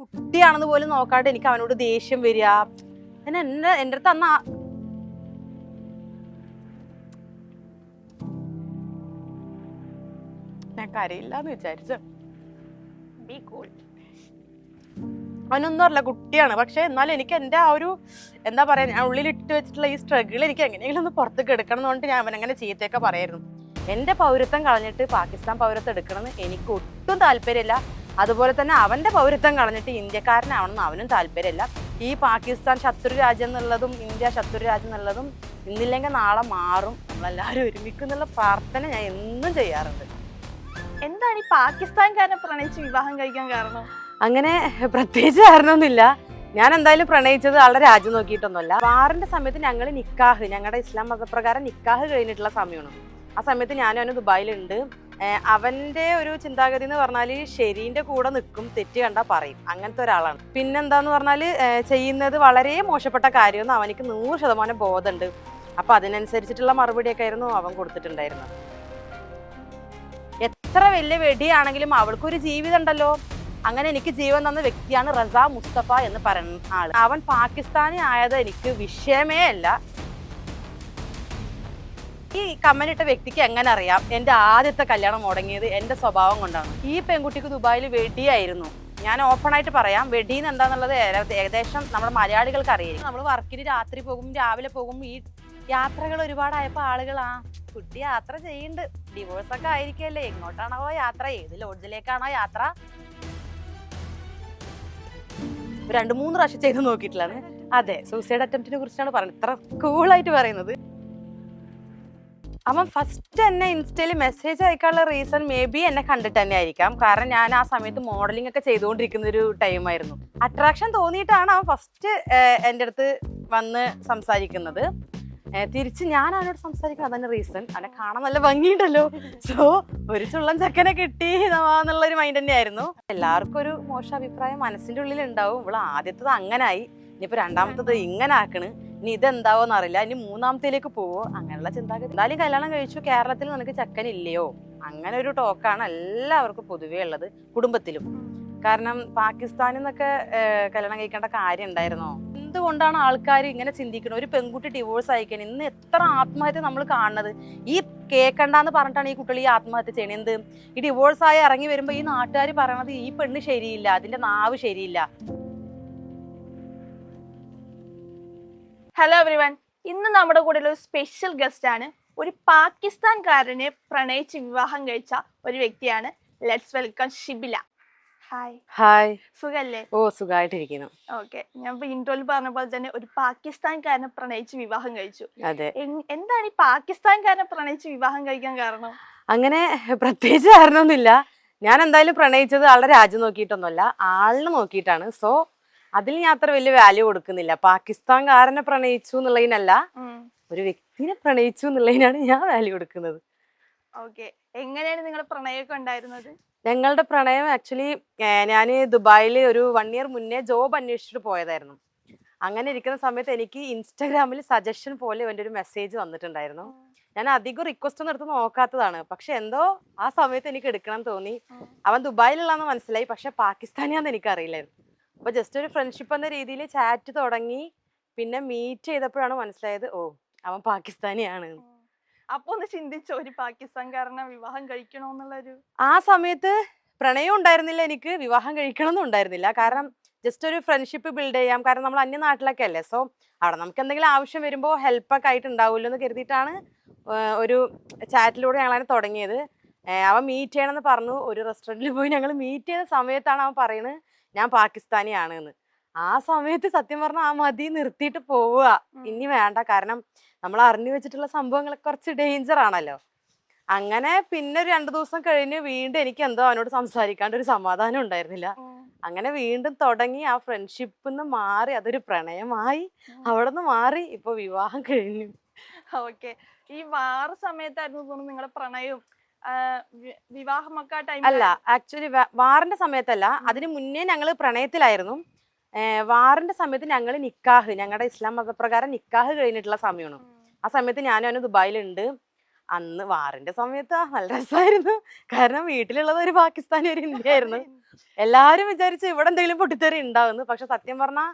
കുട്ടിയാണെന്ന് പോലും നോക്കാണ്ട് എനിക്ക് അവനോട് ദേഷ്യം വരിക. എന്നെ എന്റെ അടുത്ത് അന്ന് ഞാൻ കരയില്ലെന്ന് വിചാരിച്ചു. അവനൊന്നും അറിയില്ല കുട്ടിയാണ്. പക്ഷെ എന്നാലും എനിക്ക് എന്റെ ആ ഒരു എന്താ പറയാ ഞാൻ ഉള്ളിൽ ഇട്ട് വെച്ചിട്ടുള്ള ഈ സ്ട്രഗിൾ എനിക്ക് എങ്ങനെയെങ്കിലും ഒന്ന് പുറത്തേക്ക് എടുക്കണം എന്ന് പറഞ്ഞിട്ട് ഞാൻ അവനങ്ങനെ ചീത്തയൊക്കെ പറയായിരുന്നു എന്റെ പൗരത്വം കളഞ്ഞിട്ട് പാകിസ്ഥാൻ പൗരത്വം എടുക്കണമെന്ന് എനിക്ക് ഒട്ടും താല്പര്യമില്ല. അതുപോലെ തന്നെ അവന്റെ പൗരത്വം കളഞ്ഞിട്ട് ഇന്ത്യക്കാരനാവണമെന്ന് അവനും താല്പര്യമില്ല. ഈ പാകിസ്ഥാൻ ശത്രു രാജ്യം എന്നുള്ളതും ഇന്ത്യ ശത്രു രാജ്യം എന്നുള്ളതും ഇന്നില്ലെങ്കിൽ നാളെ മാറും. നമ്മളെല്ലാവരും ഒരുമിക്കും എന്നുള്ള പ്രാർത്ഥന ഞാൻ എന്നും ചെയ്യാറുണ്ട്. എന്താണ് ഈ പാകിസ്ഥാൻകാരനെ പ്രണയിച്ച് വിവാഹം കഴിക്കാൻ കാരണം? അങ്ങനെ പ്രത്യേകിച്ച് കാരണമൊന്നുമില്ല. ഞാൻ എന്തായാലും പ്രണയിച്ചത് ആളുടെ രാജ്യം നോക്കിയിട്ടൊന്നുമല്ല. വാറിന്റെ സമയത്ത് ഞങ്ങൾ നിക്കാഹ് ഞങ്ങളുടെ ഇസ്ലാം മതപ്രകാരം നിക്കാഹ് കഴിഞ്ഞിട്ടുള്ള സമയമാണ്. ആ സമയത്ത് ഞാനും അവന് ദുബായിലുണ്ട്. അവന്റെ ഒരു ചിന്താഗതി എന്ന് പറഞ്ഞാൽ ശരീന്റെ കൂടെ നിൽക്കും തെറ്റ് കണ്ടാ പറയും. അങ്ങനത്തെ ഒരാളാണ്. പിന്നെന്താന്ന് പറഞ്ഞാൽ ചെയ്യുന്നത് വളരെ മോശപ്പെട്ട കാര്യമെന്ന് അവനിക്ക് നൂറ് ശതമാനം ബോധമുണ്ട്. അപ്പൊ അതിനനുസരിച്ചിട്ടുള്ള മറുപടിയൊക്കെ ആയിരുന്നു അവൻ കൊടുത്തിട്ടുണ്ടായിരുന്നത്. എത്ര വലിയ വെടിയാണെങ്കിലും അവൾക്കൊരു ജീവിതം ഉണ്ടല്ലോ അങ്ങനെ എനിക്ക് ജീവൻ തന്ന വ്യക്തിയാണ് റസ മുസ്തഫ എന്ന് പറയുന്ന ആൾ. അവൻ പാകിസ്ഥാനി ആയത് എനിക്ക് വിഷയമേ അല്ല. ഈ കമന്റ് ഇട്ട വ്യക്തിക്ക് എങ്ങനെ അറിയാം? എന്റെ ആദ്യത്തെ കല്യാണം മുടങ്ങിയത് എന്റെ സ്വഭാവം കൊണ്ടാണ്. ഈ പെൺകുട്ടിക്ക് ദുബായിൽ വെടിയായിരുന്നു. ഞാൻ ഓപ്പൺ ആയിട്ട് പറയാം വെടിന്ന് എന്താന്നുള്ളത് ഏക- ഏകദേശം നമ്മുടെ മലയാളികൾക്ക് അറിയാം. നമ്മൾ വർക്കിന് രാത്രി പോകും രാവിലെ പോകും. ഈ യാത്രകൾ ഒരുപാടായപ്പോ ആളുകൾ ആ കുട്ടി യാത്ര ചെയ്യുന്നുണ്ട് ഡിവോഴ്സ് ഒക്കെ ആയിരിക്കല്ലേ എങ്ങോട്ടാണോ യാത്ര? ഏത് ലോഡ്ജിലേക്കാണോ യാത്ര? രണ്ടു രണ്ട് മൂന്ന് പ്രാവശ്യം ചെയ്ത് നോക്കിയിട്ടില്ലാണ് അതെ സൂസൈഡ് അറ്റംപ്റ്റിനെ കുറിച്ചാണ് പറയുന്നത് ഇത്ര കൂളായിട്ട് പറയുന്നത്. അവൻ ഫസ്റ്റ് എന്നെ ഇൻസ്റ്റയിൽ മെസ്സേജ് അയക്കാനുള്ള റീസൺ മേ ബി എന്നെ കണ്ടിട്ട് തന്നെ ആയിരിക്കാം. കാരണം ഞാൻ ആ സമയത്ത് മോഡലിംഗ് ഒക്കെ ചെയ്തുകൊണ്ടിരിക്കുന്ന ഒരു ടൈമായിരുന്നു അട്രാക്ഷൻ തോന്നിയിട്ടാണ് അവൻ ഫസ്റ്റ് എന്റെ അടുത്ത് വന്ന് സംസാരിക്കുന്നത്. തിരിച്ച് ഞാൻ അവനോട് സംസാരിക്കുന്നത് അതന്നെ റീസൺ അവനെ കാണാൻ നല്ല ഭംഗിയുണ്ടല്ലോ. സോ ഒരു ചുള്ളൻ ചക്കനെ കിട്ടി. എന്നുള്ള ഒരു മൈൻഡ് തന്നെയായിരുന്നു. എല്ലാവർക്കും ഒരു മോശം അഭിപ്രായം മനസ്സിന്റെ ഉള്ളിൽ ഉണ്ടാവും ഇവിടെ ആദ്യത്തത് അങ്ങനായി. ഇനിയിപ്പോൾ രണ്ടാമത്തത് ഇങ്ങനെ ആക്കണ് ഇനി ഇതെന്താവോന്ന് അറിയില്ല. ഇനി മൂന്നാമത്തേലേക്ക് പോവോ? അങ്ങനെയുള്ള ചിന്താഗതി. എന്തായാലും കല്യാണം കഴിച്ചു. കേരളത്തിൽ നിനക്ക് ചക്കൻ ഇല്ലയോ അങ്ങനെ ഒരു ടോക്കാണ് എല്ലാവർക്കും പൊതുവേ ഉള്ളത്. കുടുംബത്തിലും. കാരണം പാകിസ്ഥാനിൽ നിന്നൊക്കെ കല്യാണം കഴിക്കേണ്ട കാര്യം ഉണ്ടായിരുന്നോ? എന്തുകൊണ്ടാണ് ആൾക്കാർ ഇങ്ങനെ ചിന്തിക്കുന്നത്? ഒരു പെൺകുട്ടി ഡിവോഴ്സ് അയക്കണം ഇന്ന് എത്ര ആത്മഹത്യ നമ്മൾ കാണുന്നത്? ഈ കേൾക്കണ്ടെന്ന് പറഞ്ഞിട്ടാണ് ഈ കുട്ടികൾ ഈ ആത്മഹത്യ ചെയ്യണത്. എന്ത് ഈ ഡിവോഴ്സ് ആയി ഇറങ്ങി വരുമ്പോൾ ഈ നാട്ടുകാർ പറയണത് ഈ പെണ്ണ് ശരിയില്ല. അതിന്റെ നാവ് ശരിയില്ല. ഹലോ എവറിവൺ ഇന്ന് നമ്മുടെ കൂടെ ഒരു സ്പെഷ്യൽ ഗസ്റ്റ് ആണ്. ഒരു പാകിസ്ഥാൻകാരനെ പ്രണയിച്ച് വിവാഹം കഴിച്ച ഒരു വ്യക്തിയാണ്. Let's welcome Shibila hi hi സുഖല്ലേ? ഓ സുഖമായിട്ടിരിക്കുന്നു ഓക്കെ ഞാൻ ഇൻട്രോയിൽ പറഞ്ഞ പോലെ തന്നെ ഒരു പാകിസ്ഥാൻകാരനെ പ്രണയിച്ച് വിവാഹം കഴിച്ചു. അതെ. എന്താണ് ഈ പാകിസ്ഥാൻകാരനെ പ്രണയിച്ച് വിവാഹം കഴിക്കാൻ കാരണം? അങ്ങനെ പ്രത്യേകിച്ച് കാരണമൊന്നുമില്ല. ഞാൻ എന്തായാലും പ്രണയിച്ചത് ആളുടെ രാജ്യം നോക്കിയിട്ടൊന്നുമല്ല. ആളിനെ നോക്കിയിട്ടാണ്. സോ അതിൽ ഞാൻ അത്ര വലിയ വാല്യൂ കൊടുക്കുന്നില്ല. പാകിസ്ഥാൻകാരനെ പ്രണയിച്ചു എന്നുള്ളതിനല്ല ഒരു വ്യക്തിനെ പ്രണയിച്ചു എന്നുള്ളതിനാണ് ഞാൻ വാല്യൂ കൊടുക്കുന്നത്. ഓക്കെ എങ്ങനെയാണ് നിങ്ങളുടെ പ്രണയമൊക്കെ ഉണ്ടായിരുന്നത്? ഞങ്ങളുടെ പ്രണയം ആക്ച്വലി ഞാൻ ദുബായിൽ ഒരു വൺ ഇയർ മുന്നേ ജോബ് അന്വേഷിച്ചിട്ട് പോയതായിരുന്നു. അങ്ങനെ ഇരിക്കുന്ന സമയത്ത് എനിക്ക് ഇൻസ്റ്റാഗ്രാമിൽ സജഷൻ പോലെ എന്റെ ഒരു മെസ്സേജ് വന്നിട്ടുണ്ടായിരുന്നു. ഞാൻ അധികം റിക്വസ്റ്റ് ഒന്നും എടുത്ത് നോക്കാത്തതാണ്. പക്ഷെ എന്തോ ആ സമയത്ത് എനിക്ക് എടുക്കണം തോന്നി. അവൻ ദുബായിലുള്ളതെന്ന് മനസ്സിലായി. പക്ഷെ പാകിസ്ഥാനിയാന്ന് എനിക്ക് അറിയില്ലായിരുന്നു അപ്പൊ ജസ്റ്റ് ഒരു ഫ്രണ്ട്ഷിപ്പ് എന്ന രീതിയിൽ ചാറ്റ് തുടങ്ങി. പിന്നെ മീറ്റ് ചെയ്തപ്പോഴാണ് മനസ്സിലായത് ഓ അവൻ പാകിസ്ഥാനിയാണ്. അപ്പൊ ഒന്ന് ചിന്തിച്ചോ ഒരു പാകിസ്ഥാൻകാരനെ വിവാഹം കഴിക്കണോന്നുള്ളൊരു ആ സമയത്ത് പ്രണയം ഉണ്ടായിരുന്നില്ല എനിക്ക് വിവാഹം കഴിക്കണമെന്നും ഉണ്ടായിരുന്നില്ല. കാരണം ജസ്റ്റ് ഒരു ഫ്രണ്ട്ഷിപ്പ് ബിൽഡ് ചെയ്യാം. കാരണം നമ്മൾ അന്യ നാട്ടിലൊക്കെ അല്ലേ? സോ അവിടെ നമുക്ക് എന്തെങ്കിലും ആവശ്യം വരുമ്പോൾ ഹെൽപ്പൊക്കെ ആയിട്ട് ഉണ്ടാവുമല്ലോ എന്ന് കരുതിയിട്ടാണ് ഒരു ചാറ്റിലൂടെ ഞങ്ങൾ അതിനെ തുടങ്ങിയത്. അവൻ മീറ്റ് ചെയ്യണമെന്ന് പറഞ്ഞു. ഒരു റെസ്റ്റോറന്റിൽ പോയി ഞങ്ങൾ മീറ്റ് ചെയ്ത സമയത്താണ് അവൻ പറയുന്നത് ഞാൻ പാകിസ്ഥാനിയാണ് എന്ന് ആ സമയത്ത് സത്യം പറഞ്ഞാൽ ആ മതി നിർത്തിയിട്ട് പോവുക. ഇനി വേണ്ട. കാരണം നമ്മൾ അറിഞ്ഞു വെച്ചിട്ടുള്ള സംഭവങ്ങളൊക്കെ കുറച്ച് ഡേഞ്ചർ ആണല്ലോ. അങ്ങനെ പിന്നെ ഒരു രണ്ടു ദിവസം കഴിഞ്ഞ് വീണ്ടും എനിക്ക് എന്തോ അവനോട് സംസാരിക്കാണ്ട് ഒരു സമാധാനം ഉണ്ടായിരുന്നില്ല. അങ്ങനെ വീണ്ടും തുടങ്ങി ആ ഫ്രണ്ട്ഷിപ്പിൽ നിന്ന് മാറി അതൊരു പ്രണയമായി അവിടെ നിന്ന് മാറി ഇപ്പൊ വിവാഹം കഴിഞ്ഞു. ഓക്കെ. ഈ വാർ സമയത്തായിരുന്നു തോന്നുന്നു നിങ്ങളുടെ പ്രണയവും വിവാഹമൊക്കെ ആ ടൈം അല്ല ആക്ച്വലി വാറിന്റെ സമയത്തല്ല. അതിന് മുന്നേ ഞങ്ങൾ പ്രണയത്തിലായിരുന്നു. വാറിന്റെ സമയത്ത് ഞങ്ങൾ നിക്കാഹ് ഞങ്ങളുടെ ഇസ്ലാം മതപ്രകാരം നിക്കാഹ് കഴിഞ്ഞിട്ടുള്ള സമയമാണ്. ആ സമയത്ത് ഞാനും അവന് ദുബായിലുണ്ട്. അന്ന് വാറിന്റെ സമയത്ത് നല്ല രസമായിരുന്നു കാരണം വീട്ടിലുള്ളത് ഒരു പാകിസ്ഥാനി ഒരു ഇന്ത്യ ആയിരുന്നു എല്ലാരും വിചാരിച്ചു ഇവിടെ എന്തെങ്കിലും പൊട്ടിത്തെറി ഉണ്ടാവുന്നു. പക്ഷെ സത്യം പറഞ്ഞാൽ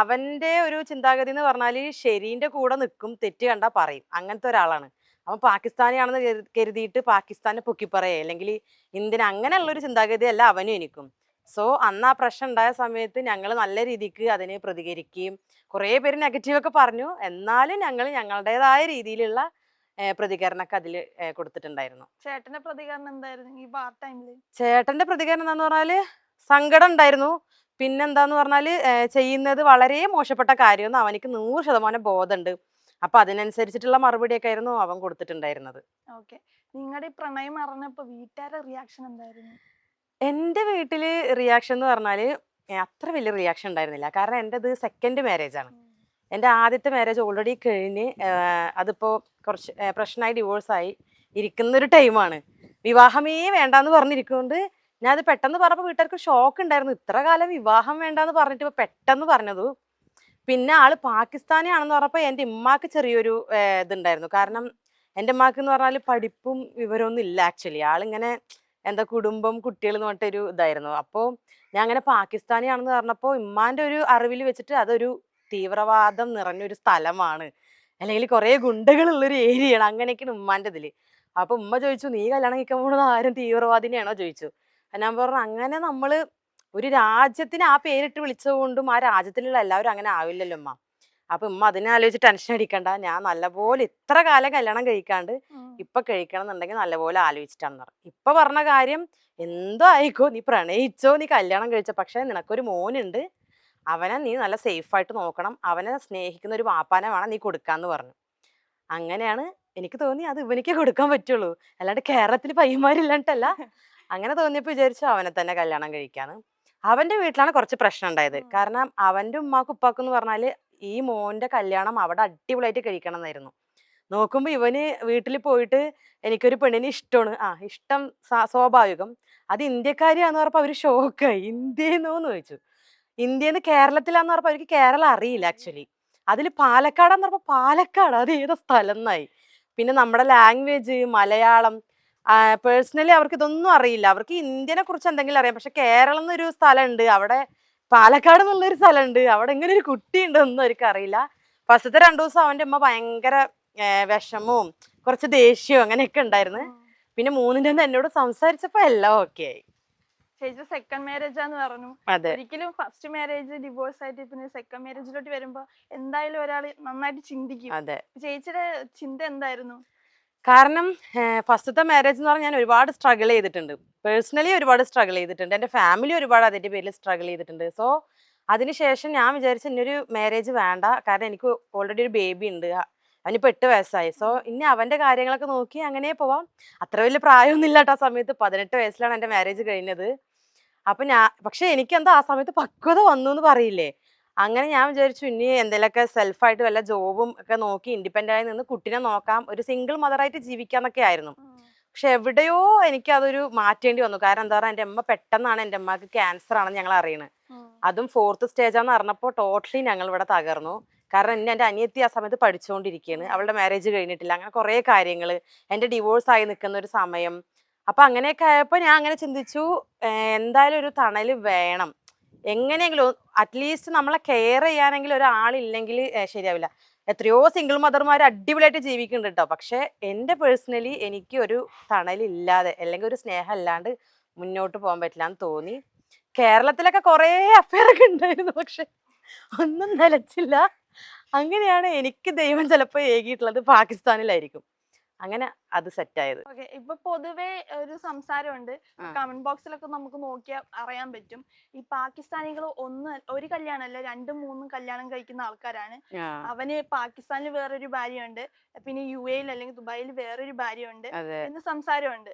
അവന്റെ ഒരു ചിന്താഗതി എന്ന് പറഞ്ഞാൽ ശരീന്റെ കൂടെ നിൽക്കും തെറ്റ് കണ്ടാ പറയും. അങ്ങനത്തെ ഒരാളാണ്. അവൻ പാകിസ്ഥാനിയാണെന്ന് കരു- കരുതിയിട്ട് പാകിസ്ഥാനെ പൊക്കി പറയേ. അല്ലെങ്കിൽ ഇന്ത്യൻ അങ്ങനെയുള്ള ഒരു ചിന്താഗതി അല്ല അവനും എനിക്കും. സോ അന്ന് ആ പ്രശ്നം ഉണ്ടായ സമയത്ത് ഞങ്ങൾ നല്ല രീതിക്ക് അതിനെ പ്രതികരിക്കുകയും കുറേ പേര് നെഗറ്റീവൊക്കെ പറഞ്ഞു. എന്നാലും ഞങ്ങൾ ഞങ്ങളുടേതായ രീതിയിലുള്ള പ്രതികരണമൊക്കെ അതിൽ കൊടുത്തിട്ടുണ്ടായിരുന്നു. ചേട്ടന്റെ പ്രതികരണം എന്തായിരുന്നു ഈ വാർ ടൈമിൽ? ചേട്ടന്റെ പ്രതികരണം എന്താന്ന് പറഞ്ഞാൽ സങ്കടം ഉണ്ടായിരുന്നു. പിന്നെന്താന്ന് പറഞ്ഞാൽ ചെയ്യുന്നത് വളരെ മോശപ്പെട്ട കാര്യമെന്ന് അവനിക്ക് നൂറ് ശതമാനം ബോധമുണ്ട്. അപ്പൊ അതിനനുസരിച്ചിട്ടുള്ള മറുപടിയൊക്കെ ആയിരുന്നു അവൻ കൊടുത്തിട്ടുണ്ടായിരുന്നത്. ഓക്കെ. നിങ്ങളുടെ ഈ പ്രണയം അറിഞ്ഞപ്പോ വീട്ടുകാരുടെ റിയാക്ഷൻ എന്തായിരുന്നു? എന്റെ വീട്ടിൽ റിയാക്ഷൻ എന്ന് പറഞ്ഞാൽ അത്ര വലിയ റിയാക്ഷൻ ഉണ്ടായിരുന്നില്ല. കാരണം എന്റെത് സെക്കൻഡ് മാരേജ് ആണ്. എന്റെ ആദ്യത്തെ മാരേജ് ഓൾറെഡി കഴിഞ്ഞ് അതിപ്പോ കുറച്ച് പ്രശ്നമായി ഡിവോഴ്സ് ആയി ഇരിക്കുന്ന ഒരു ടൈമാണ് വിവാഹമേ വേണ്ടാന്ന് പറഞ്ഞിരിക്കുകൊണ്ട് ഞാൻ അത് പെട്ടെന്ന് പറഞ്ഞപ്പോൾ വീട്ടുകാർക്ക് ഷോക്ക് ഉണ്ടായിരുന്നു. ഇത്ര കാലം വിവാഹം വേണ്ടാന്ന് പറഞ്ഞിട്ട് ഇപ്പൊ പെട്ടെന്ന് പറഞ്ഞത് പിന്നെ ആൾ പാകിസ്ഥാനി ആണെന്ന് പറഞ്ഞപ്പോൾ എന്റെ ഉമ്മാക്ക് ചെറിയൊരു ഇതുണ്ടായിരുന്നു. കാരണം എന്റെ ഉമ്മാക്ക് എന്ന് പറഞ്ഞാൽ പഠിപ്പും വിവരമൊന്നും ഇല്ല ആക്ച്വലി. ആളിങ്ങനെ എന്താ കുടുംബം കുട്ടികൾ എന്ന് പറഞ്ഞിട്ടൊരു ഇതായിരുന്നു. അപ്പോൾ ഞാൻ അങ്ങനെ പാകിസ്ഥാനി ആണെന്ന് പറഞ്ഞപ്പോൾ ഇമ്മാന്റെ ഒരു അറിവിൽ വെച്ചിട്ട് അതൊരു തീവ്രവാദം നിറഞ്ഞൊരു സ്ഥലമാണ്. അല്ലെങ്കിൽ കുറേ ഗുണ്ടകളുള്ളൊരു ഏരിയയാണ് അങ്ങനെയൊക്കെയാണ് ഉമ്മാന്റെ ഇതിൽ അപ്പൊ ഉമ്മ ചോദിച്ചു നീ കല്യാണം കഴിക്കാൻ പോകുന്നത് ആരും തീവ്രവാദിനെയാണോ? ചോദിച്ചു. ഞാൻ പറഞ്ഞു അങ്ങനെ നമ്മൾ ഒരു രാജ്യത്തിന് ആ പേരിട്ട് വിളിച്ചതുകൊണ്ടും ആ രാജ്യത്തിലുള്ള എല്ലാവരും അങ്ങനെ ആവില്ലല്ലോ ഉമ്മ. അപ്പൊ ഉമ്മ അതിനെ ആലോചിച്ച് ടെൻഷൻ അടിക്കണ്ട. ഞാൻ നല്ലപോലെ ഇത്ര കാലം കല്യാണം കഴിക്കാണ്ട് ഇപ്പൊ കഴിക്കണം എന്നുണ്ടെങ്കിൽ നല്ലപോലെ ആലോചിച്ചിട്ടാന്ന് പറഞ്ഞു ഇപ്പൊ പറഞ്ഞ കാര്യം എന്തോ ആയിക്കോ നീ പ്രണയിച്ചോ നീ കല്യാണം കഴിച്ചോ പക്ഷെ നിനക്കൊരു മോനുണ്ട്. അവനെ നീ നല്ല സേഫായിട്ട് നോക്കണം. അവനെ സ്നേഹിക്കുന്ന ഒരു വാപ്പാനെ വേണം നീ കൊടുക്കാന്ന് പറഞ്ഞു. അങ്ങനെയാണ് എനിക്ക് തോന്നി അത് ഇവനിക്ക് കൊടുക്കാൻ പറ്റുള്ളൂ. അല്ലാണ്ട് കേരളത്തിൽ പയ്യന്മാരില്ലാണ്ടല്ല അങ്ങനെ തോന്നിയപ്പോ വിചാരിച്ചു അവനെ തന്നെ കല്യാണം കഴിക്കാന്ന്. അവന്റെ വീട്ടിലാണ് കുറച്ച് പ്രശ്നം ഉണ്ടായത്. കാരണം അവന്റെ ഉമ്മാക്കും ഉപ്പാക്കും എന്ന് പറഞ്ഞാൽ ഈ മോന്റെ കല്യാണം അവിടെ അടിപൊളിയായിട്ട് കഴിക്കണം എന്നായിരുന്നു നോക്കുമ്പോ ഇവന് വീട്ടിൽ പോയിട്ട് എനിക്കൊരു പെണ്ണിന് ഇഷ്ടമാണ്. ആ ഇഷ്ടം സ്വാഭാവികം. അത് ഇന്ത്യക്കാരിയാന്ന് പറഞ്ഞപ്പോ അവർ ഷോക്കായി. ഇന്ത്യന്നോന്ന് ചോദിച്ചു. ഇന്ത്യന്ന് കേരളത്തിലാന്ന് പറഞ്ഞപ്പോ അവർക്ക് കേരളം അറിയില്ല ആക്ച്വലി. അതിൽ പാലക്കാടാന്ന് പറഞ്ഞപ്പോ പാലക്കാട് അത് ഏതാ സ്ഥലം എന്നായി. പിന്നെ നമ്മുടെ ലാംഗ്വേജ് മലയാളം പേഴ്സണലി അവർക്ക് ഇതൊന്നും അറിയില്ല. അവർക്ക് ഇന്ത്യനെ കുറിച്ച് എന്തെങ്കിലും അറിയാം. പക്ഷെ കേരളം എന്നൊരു സ്ഥലമുണ്ട്. അവിടെ പാലക്കാട് എന്നുള്ളൊരു സ്ഥലമുണ്ട്. അവിടെ ഇങ്ങനെ ഒരു കുട്ടി ഉണ്ട് ഒന്നും അവർക്ക് അറിയില്ല. ഫസ്റ്റത്തെ രണ്ടു ദിവസം അവന്റെ അമ്മ ഭയങ്കര വിഷമവും കുറച്ച് ദേഷ്യവും അങ്ങനെയൊക്കെ ഉണ്ടായിരുന്നു. പിന്നെ മൂന്നിന്റെ അന്ന് എന്നോട് സംസാരിച്ചപ്പോ എല്ലാം ഓക്കെ ആയി. ചേച്ചി സെക്കൻഡ് മാരേജ് ആന്ന് പറഞ്ഞു. ഒരിക്കലും ഫസ്റ്റ് മാരേജ് ഡിവോഴ്സ് ആയിട്ട് പിന്നെ സെക്കൻഡ് മാരേജിലോട്ട് വരുമ്പോ എന്തായാലും ഒരാൾ നന്നായിട്ട് ചിന്തിക്കും. ചേച്ചിയുടെ ചിന്ത എന്തായിരുന്നു? കാരണം ഫസ്റ്റത്തെ മാരേജ് എന്ന് പറഞ്ഞാൽ ഞാൻ ഒരുപാട് സ്ട്രഗിൾ ചെയ്തിട്ടുണ്ട്. പേഴ്സണലി ഒരുപാട് സ്ട്രഗിൾ ചെയ്തിട്ടുണ്ട്. എന്റെ ഫാമിലി ഒരുപാട് അതിന്റെ പേരിൽ സ്ട്രഗിൾ ചെയ്തിട്ടുണ്ട്. സോ അതിനുശേഷം ഞാൻ വിചാരിച്ചു ഇന്നൊരു മാരേജ് വേണ്ട. കാരണം എനിക്ക് ഓൾറെഡി ഒരു ബേബി ഉണ്ട്. അവനിപ്പോൾ എട്ട് വയസ്സായി. സോ ഇനി അവന്റെ കാര്യങ്ങളൊക്കെ നോക്കി അങ്ങനെ പോവാം. അത്ര വലിയ പ്രായമൊന്നും ഇല്ല കേട്ടോ ആ സമയത്ത്. പതിനെട്ട് വയസ്സിലാണ് എന്റെ മാരേജ് കഴിഞ്ഞത്. അപ്പം ഞാൻ പക്ഷെ എനിക്കെന്താ ആ സമയത്ത് പക്വത വന്നു എന്ന് പറയില്ലേ? അങ്ങനെ ഞാൻ വിചാരിച്ചു ഇനി എന്തെങ്കിലുമൊക്കെ സെൽഫായിട്ട് വല്ല ജോബും ഒക്കെ നോക്കി ഇൻഡിപെൻഡന്റ് ആയി നിന്ന് കുട്ടിനെ നോക്കാം. ഒരു സിംഗിൾ മദറായിട്ട് ജീവിക്കാം എന്നൊക്കെ ആയിരുന്നു പക്ഷെ എവിടെയോ എനിക്ക് അതൊരു മാറ്റേണ്ടി വന്നു. കാരണം എന്താ പറയുക എന്റെ അമ്മ പെട്ടെന്നാണ് എന്റെ അമ്മയ്ക്ക് ക്യാൻസർ ആണെന്ന് ഞങ്ങൾ അറിയണത് അതും ഫോർത്ത് സ്റ്റേജാന്ന് അറിഞ്ഞപ്പോൾ ടോട്ടലി ഞങ്ങൾ ഇവിടെ തകർന്നു. കാരണം എന്നെ എന്റെ അനിയത്തി ആ സമയത്ത് പഠിച്ചുകൊണ്ടിരിക്കുകയാണ് അവളുടെ മാരേജ് കഴിഞ്ഞിട്ടില്ല. അങ്ങനെ കുറേ കാര്യങ്ങൾ എന്റെ ഡിവോഴ്സ് ആയി നിൽക്കുന്ന ഒരു സമയം. അപ്പൊ അങ്ങനെയൊക്കെ ആയപ്പോൾ ഞാൻ അങ്ങനെ ചിന്തിച്ചു എന്തായാലും ഒരു തണൽ വേണം. എങ്ങനെയെങ്കിലും അറ്റ്ലീസ്റ്റ് നമ്മളെ കെയർ ചെയ്യാനെങ്കിലും ഒരാളില്ലെങ്കിൽ ശരിയാവില്ല. എത്രയോ സിംഗിൾ മദർമാർ അടിപൊളിയായിട്ട് ജീവിക്കുന്നുണ്ട് കേട്ടോ പക്ഷെ എന്റെ പേഴ്സണലി എനിക്ക് ഒരു തണലില്ലാതെ അല്ലെങ്കിൽ ഒരു സ്നേഹം അല്ലാണ്ട് മുന്നോട്ട് പോകാൻ പറ്റില്ല എന്ന് തോന്നി. കേരളത്തിലൊക്കെ കുറേ അഫയറൊക്കെ ഉണ്ടായിരുന്നു പക്ഷെ ഒന്നും നിലച്ചില്ല. അങ്ങനെയാണ് എനിക്ക് ദൈവം ചിലപ്പോൾ ഏകിയിട്ടുള്ളത് പാകിസ്ഥാനിലായിരിക്കും. അങ്ങനെ അത് സെറ്റായത്. ഓക്കെ. ഇപ്പൊ പൊതുവെ ഒരു സംസാരമുണ്ട്. കമന്റ് ബോക്സിലൊക്കെ നമുക്ക് നോക്കിയാൽ അറിയാൻ പറ്റും. ഈ പാകിസ്ഥാനികൾ ഒന്ന് ഒരു കല്യാണമല്ല രണ്ടും മൂന്നും കല്യാണം കഴിക്കുന്ന ആൾക്കാരാണ്. അവന് പാകിസ്ഥാനിൽ വേറൊരു ഭാര്യയുണ്ട്. പിന്നെ യു എയിൽ അല്ലെങ്കിൽ ദുബായിൽ വേറൊരു ഭാര്യയുണ്ട് ഉണ്ട് എന്ന് സംസാരമുണ്ട്.